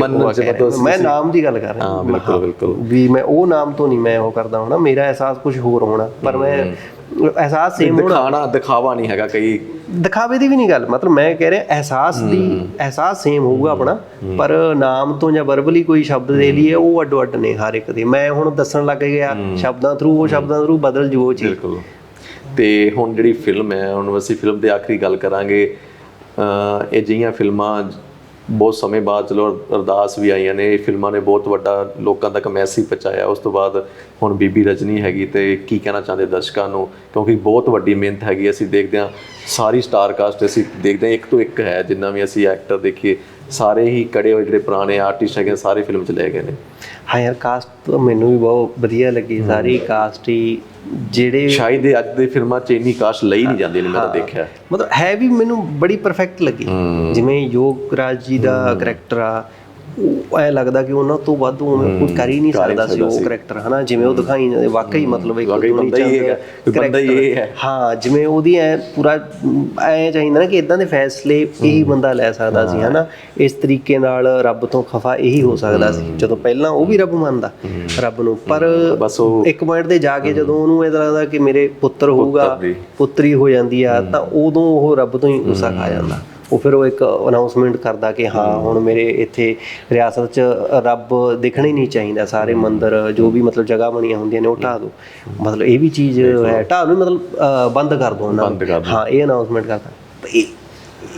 ਮੈਂ ਨਾਮ ਦੀ ਗੱਲ ਕਰ ਰਿਹਾ। ਹਾਂ ਬਿਲਕੁਲ ਬਿਲਕੁਲ। ਵੀ ਮੈਂ ਉਹ ਨਾਮ ਤੋਂ ਨਹੀਂ ਮੈਂ ਉਹ ਕਰਦਾ ਹੋਣਾ। ਮੇਰਾ ਅਹਿਸਾਸ ਕੁਝ ਹੋਰ ਹੋਣਾ। ਪਰ ਮੈਂ ਅਹਿਸਾਸ ਸੇਮ ਹੋਣਾ ਦਿਖਾਣਾ ਦਿਖਾਵਾ ਨਹੀਂ ਹੈਗਾ ਕਈ। ਦਿਖਾਵੇ ਦੀ ਵੀ ਨਹੀਂ ਗੱਲ ਮਤਲਬ ਮੈਂ ਕਹਿ ਰਿਹਾ ਅਹਿਸਾਸ ਦੀ ਅਹਿਸਾਸ ਸੇਮ ਹੋਊਗਾ ਆਪਣਾ ਪਰ ਨਾਮ ਤੋਂ ਜਾਂ ਵਰਬਲੀ ਕੋਈ ਸ਼ਬਦ ਦੇ ਲਈ ਉਹ ਅੱਡੋ ਅੱਡ ਨੇ ਹਰ ਇੱਕ ਦੇ। ਮੈਂ ਹੁਣ ਦੱਸਣ ਲੱਗ ਗਿਆ ਸ਼ਬਦਾਂ ਥਰੂ ਉਹ ਸ਼ਬਦਾਂ ਥਰੂ ਬਦਲ ਜੂ ਉਹ ਚੀਜ਼। ਬਿਲਕੁਲ। ਤੇ ਹੁਣ ਜਿਹੜੀ ਫਿਲਮ ਹੈ ਹੁਣ ਅਸੀਂ ਫਿਲਮ ਦੇ ਆਖਰੀ ਗੱਲ ਕਰਾਂਗੇ ਇਹ ਜਿਹੀਆਂ ਫਿਲਮਾਂ ਬਹੁਤ ਸਮੇਂ ਬਾਅਦ ਚਲੋ ਅਰਦਾਸ ਵੀ ਆਈਆਂ ਨੇ, ਇਹ ਫਿਲਮਾਂ ਨੇ ਬਹੁਤ ਵੱਡਾ ਲੋਕਾਂ ਤੱਕ ਮੈਸੇਜ ਪਹੁੰਚਾਇਆ। ਉਸ ਤੋਂ ਬਾਅਦ ਹੁਣ ਬੀਬੀ ਰਜਨੀ ਹੈਗੀ ਤੇ ਕੀ ਕਹਿਣਾ ਚਾਹੁੰਦੇ ਦਰਸ਼ਕਾਂ ਨੂੰ? ਕਿਉਂਕਿ ਬਹੁਤ ਵੱਡੀ ਮਿਹਨਤ ਹੈਗੀ, ਅਸੀਂ ਦੇਖਦੇ ਹਾਂ, ਸਾਰੀ ਸਟਾਰ ਕਾਸਟ ਅਸੀਂ ਦੇਖਦੇ ਹਾਂ, ਇੱਕ ਤੋਂ ਇੱਕ ਹੈ, ਜਿੰਨਾ ਵੀ ਅਸੀਂ ਐਕਟਰ ਦੇਖੀਏ ਸਾਰੇ ਹੀ ਕੜੇ ਹੋਏ ਜਿਹੜੇ ਪੁਰਾਣੇ ਆਰਟਿਸਟ ਹੈਗੇ ਸਾਰੇ ਫਿਲਮ 'ਚ ਲੈ ਗਏ ਨੇ। ਹਾਂ ਯਾਰ ਕਾਸਟ ਮੈਨੂੰ ਵੀ ਬਹੁਤ ਵਧੀਆ ਲੱਗੀ ਸਾਰੀ ਕਾਸਟ ਹੀ ਜਿਹੜੇ ਸ਼ਾਇਦ ਅੱਜ ਦੇ ਫਿਲਮਾਂ 'ਚ ਇੰਨੀ ਕਾਸ਼ ਲਈ ਨਹੀਂ ਜਾਂਦੀ ਨੇ ਮੈਂ ਤਾਂ ਦੇਖਿਆ। ਮਤਲਬ ਹੈ ਵੀ ਮੈਨੂੰ ਬੜੀ ਪਰਫੈਕਟ ਲੱਗੀ। ਜਿਵੇਂ ਯੋਗ ਰਾਜ ਜੀ ਦਾ ਕਰੈਕਟਰ ਆ ਐ ਲੱਗਦਾ ਕਿ ਉਹਨਾਂ ਤੋਂ ਵੱਧ ਉਵੇਂ ਕੋਈ ਕਰ ਹੀ ਨਹੀਂ ਸਕਦਾ ਸੀ ਉਹ ਕਰੈਕਟਰ ਹਨਾ? ਜਿਵੇਂ ਉਹ ਦਿਖਾਈ ਜਾਂਦੇ ਵਾਕਈ ਮਤਲਬ ਇੱਕ ਬੰਦਾ ਹੀ ਵੀ ਬੰਦਾ ਹੀ ਹੈ। ਹਾਂ ਜਿਵੇਂ ਉਹਦੀ ਐ ਪੂਰਾ ਐ ਚਾਹੀਦਾ ਨਾ ਕਿ ਇਦਾਂ ਦੇ ਫੈਸਲੇ ਇਹੀ ਬੰਦਾ ਲੈ ਸਕਦਾ ਸੀ ਹਨਾ? ਇਸ ਤਰੀਕੇ ਨਾਲ ਰੱਬ ਤੋਂ ਖਫਾ ਇਹੀ ਹੋ ਸਕਦਾ ਸੀ। ਜਦੋਂ ਪਹਿਲਾਂ ਉਹ ਵੀ ਰੱਬ ਮੰਨਦਾ ਰੱਬ ਨੂੰ। ਪਰ ਬਸ ਉਹ ਇੱਕ ਪੁਆਇੰਟ ਤੇ ਜਾ ਕੇ ਜਦੋਂ ਉਹਨੂੰ ਇਹ ਲੱਗਦਾ ਕਿ ਮੇਰੇ ਪੁੱਤਰ ਹੋਊਗਾ। ਪੁੱਤਰੀ ਹੋ ਜਾਂਦੀ ਆ ਤਾਂ ਉਦੋਂ ਉਹ ਰੱਬ ਤੋਂ ਹੀ ਗੁੱਸਾ ਖਾ ਜਾਂਦਾ। ਉਹ ਫਿਰ ਉਹ ਇੱਕ ਅਨਾਉਂਸਮੈਂਟ ਕਰਦਾ ਕਿ ਹਾਂ ਹੁਣ ਮੇਰੇ ਇੱਥੇ ਰਿਆਸਤ 'ਚ ਰੱਬ ਦਿਖਣਾ ਹੀ ਨਹੀਂ ਚਾਹੀਦਾ ਸਾਰੇ ਮੰਦਿਰ ਜੋ ਵੀ ਮਤਲਬ ਜਗ੍ਹਾ ਬਣੀਆਂ ਹੁੰਦੀਆਂ ਨੇ ਉਹ ਢਾਹ ਦੋ ਮਤਲਬ ਇਹ ਵੀ ਚੀਜ਼ ਹੈ ਢਾਹ ਨੂੰ ਮਤਲਬ ਬੰਦ ਕਰ ਦੋ ਉਹਨਾਂ ਨੂੰ। ਦਿਓ। ਹਾਂ ਇਹ ਅਨਾਉਂਸਮੈਂਟ ਕਰਦਾ ਇਹ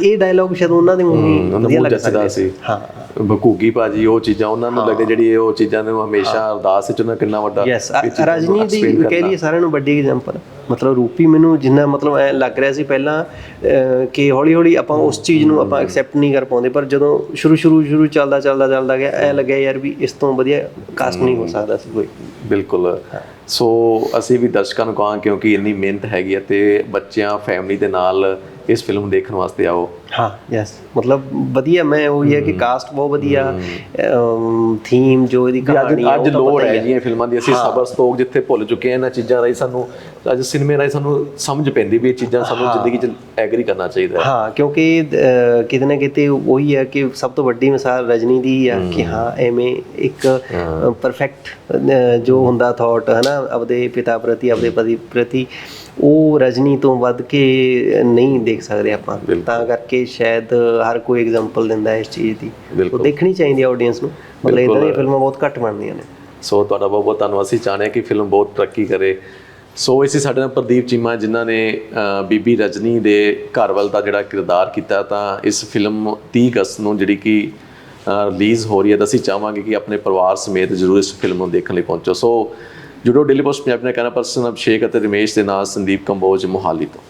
ਇਹ ਡਾਇਲੌਗ ਸ਼ਾਇਦ ਉਹਨਾਂ ਦੇ ਮੂੰਹ ਵਧੀਆ ਲੱਗ ਸਕਦੇ ਸੀ। ਹਾਂ। ਬਕੂਗੀ ਭਾਜੀ ਉਹ ਚੀਜ਼ਾਂ ਉਹਨਾਂ ਨੂੰ ਲੱਗਦਾ ਜਿਹੜੀ ਉਹ ਚੀਜ਼ਾਂ ਨੂੰ ਹਮੇਸ਼ਾ ਅਰਦਾਸ ਵਿੱਚ ਉਹਨਾਂ ਕਿੰਨਾ ਵੱਡਾ ਯੈਸ ਰਜਨੀ ਦੀ ਕਹਿ ਰਹੀ ਸਾਰਿਆਂ ਨੂੰ ਵੱਡੀ ਐਗਜ਼ਾਮਪਲ ਮਤਲਬ ਰੂਪੀ ਮੈਨੂੰ ਜਿੰਨਾ ਮਤਲਬ ਐ ਲੱਗ ਰਿਹਾ ਸੀ ਪਹਿਲਾਂ ਕਿ ਹੌਲੀ ਹੌਲੀ ਆਪਾਂ ਉਸ ਚੀਜ਼ ਨੂੰ ਆਪਾਂ ਐਕਸੈਪਟ ਨਹੀਂ ਕਰ ਪਾਉਂਦੇ ਪਰ ਜਦੋਂ ਸ਼ੁਰੂ ਸ਼ੁਰੂ ਸ਼ੁਰੂ ਚੱਲਦਾ ਚੱਲਦਾ ਚੱਲਦਾ ਗਿਆ ਐ ਲੱਗਿਆ ਯਾਰ ਵੀ ਇਸ ਤੋਂ ਵਧੀਆ ਕਾਸਟ ਨਹੀਂ ਹੋ ਸਕਦਾ ਸੀ ਕੋਈ। ਬਿਲਕੁਲ। ਸੋ ਅਸੀਂ ਵੀ ਦਰਸ਼ਕਾਂ ਨੂੰ ਕਹਾਂ ਕਿਉਂਕਿ ਇੰਨੀ ਮਿਹਨਤ ਹੈਗੀ ਤੇ ਬੱਚਿਆਂ ਫੈਮਿਲੀ ਦੇ ਨਾਲ ਇਸ ਫਿਲਮ ਦੇਖਣ ਵਾਸਤੇ ਆਓ। ਹਾਂ ਯੈਸ ਮਤਲਬ ਵਧੀਆ ਮੈਂ ਉਹ ਹੀ ਹੈ ਕਿ ਕਾਸਟ ਬਹੁਤ ਵਧੀਆ ਥੀਮ ਜੋ ਇਹਦੀ ਕਹਾਣੀ ਹੈ ਅੱਜ ਉਹ ਤਾਂ ਲੋੜ ਪਤਾ ਹੀ ਹੈ ਜੀ ਇਹ ਫਿਲਮਾਂ ਦੀ। ਅਸੀਂ ਸਬਰ ਸਤੋਕ ਜਿੱਥੇ ਭੁੱਲ ਚੁੱਕੇ ਹਾਂ ਇਹਨਾਂ ਚੀਜ਼ਾਂ ਰਾਹੀਂ ਸਾਨੂੰ ਅੱਜ ਸਿਨੇਮੇ ਰਾਹੀਂ ਸਾਨੂੰ ਸਮਝ ਪੈਂਦੀ ਵੀ ਇਹ ਚੀਜ਼ਾਂ ਸਾਨੂੰ ਜ਼ਿੰਦਗੀ 'ਚ ਐਗਰੀ ਕਰਨਾ ਚਾਹੀਦਾ ਹੈ। ਹਾਂ ਕਿਉਂਕਿ ਕਿਤੇ ਨਾ ਕਿਤੇ ਉਹੀ ਹੈ ਕਿ ਸਭ ਤੋਂ ਵੱਡੀ ਮਿਸਾਲ ਰਜਨੀ ਦੀ ਹੀ ਕਿ ਹਾਂ ਐਵੇਂ ਇੱਕ ਪਰਫੈਕਟ ਜੋ ਹੁੰਦਾ ਥਾਟ ਹੈ ਨਾ ਆਪਦੇ ਪਿਤਾ ਪ੍ਰਤੀ ਆਪਦੇ ਪਤੀ ਪ੍ਰਤੀ ਉਹ ਰਜਨੀ ਤੋਂ ਵੱਧ ਕੇ ਨਹੀਂ ਦੇਖ ਸਕਦੇ ਆਪਾਂ। ਤਾਂ ਕਰਕੇ ਸ਼ਾਇਦ ਹਰ ਕੋਈ ਐਗਜ਼ਾਮਪਲ ਦਿੰਦਾ ਇਸ ਚੀਜ਼ ਦੀ। ਉਹ ਦੇਖਣੀ ਚਾਹੀਦੀ ਹੈ ਆਡੀਅנס ਨੂੰ। ਮਤਲਬ ਇਦਾਂ ਦੀਆਂ ਫਿਲਮਾਂ ਬਹੁਤ ਘੱਟ ਬਣਦੀਆਂ ਨੇ। ਸੋ ਤੁਹਾਡਾ ਬਹੁਤ ਬਹੁਤ ਧੰਨਵਾਦ। ਅਸੀਂ ਚਾਹੁੰਦੇ ਹਾਂ ਕਿ ਫਿਲਮ ਬਹੁਤ ਤਰੱਕੀ ਕਰੇ। ਸੋ ਇਸੇ ਸਾਡੇ ਨਾਲ ਪ੍ਰਦੀਪ ਚੀਮਾ ਜਿਨ੍ਹਾਂ ਨੇ ਬੀਬੀ ਰਜਨੀ ਦੇ ਘਰ ਵੱਲ ਦਾ ਜਿਹੜਾ ਕਿਰਦਾਰ ਕੀਤਾ ਤਾਂ ਇਸ ਫਿਲਮ 30 ਅਗਸਤ ਨੂੰ ਜਿਹੜੀ ਕਿ ਰਿਲੀਜ਼ ਹੋ ਰਹੀ ਹੈ ਤਾਂ ਅਸੀਂ ਚਾਹਾਂਗੇ ਕਿ ਆਪਣੇ ਪਰਿਵਾਰ ਸਮੇਤ ਜ਼ਰੂਰ ਇਸ ਫਿਲਮ ਨੂੰ ਦੇਖਣ ਲਈ ਪਹੁੰਚੋ। ਸੋ ਜੁੜੋ ਡੇਲੀ ਪੋਸਟ ਪੰਜਾਬ ਨਾਲ ਕਹਿਣਾ ਪਰਸਨ ਅਭਿਸ਼ੇਕ ਅਤੇ ਰਮੇਸ਼ ਦੇ ਨਾਲ ਸੰਦੀਪ ਕੰਬੋਜ ਮੋਹਾਲੀ ਤੋਂ।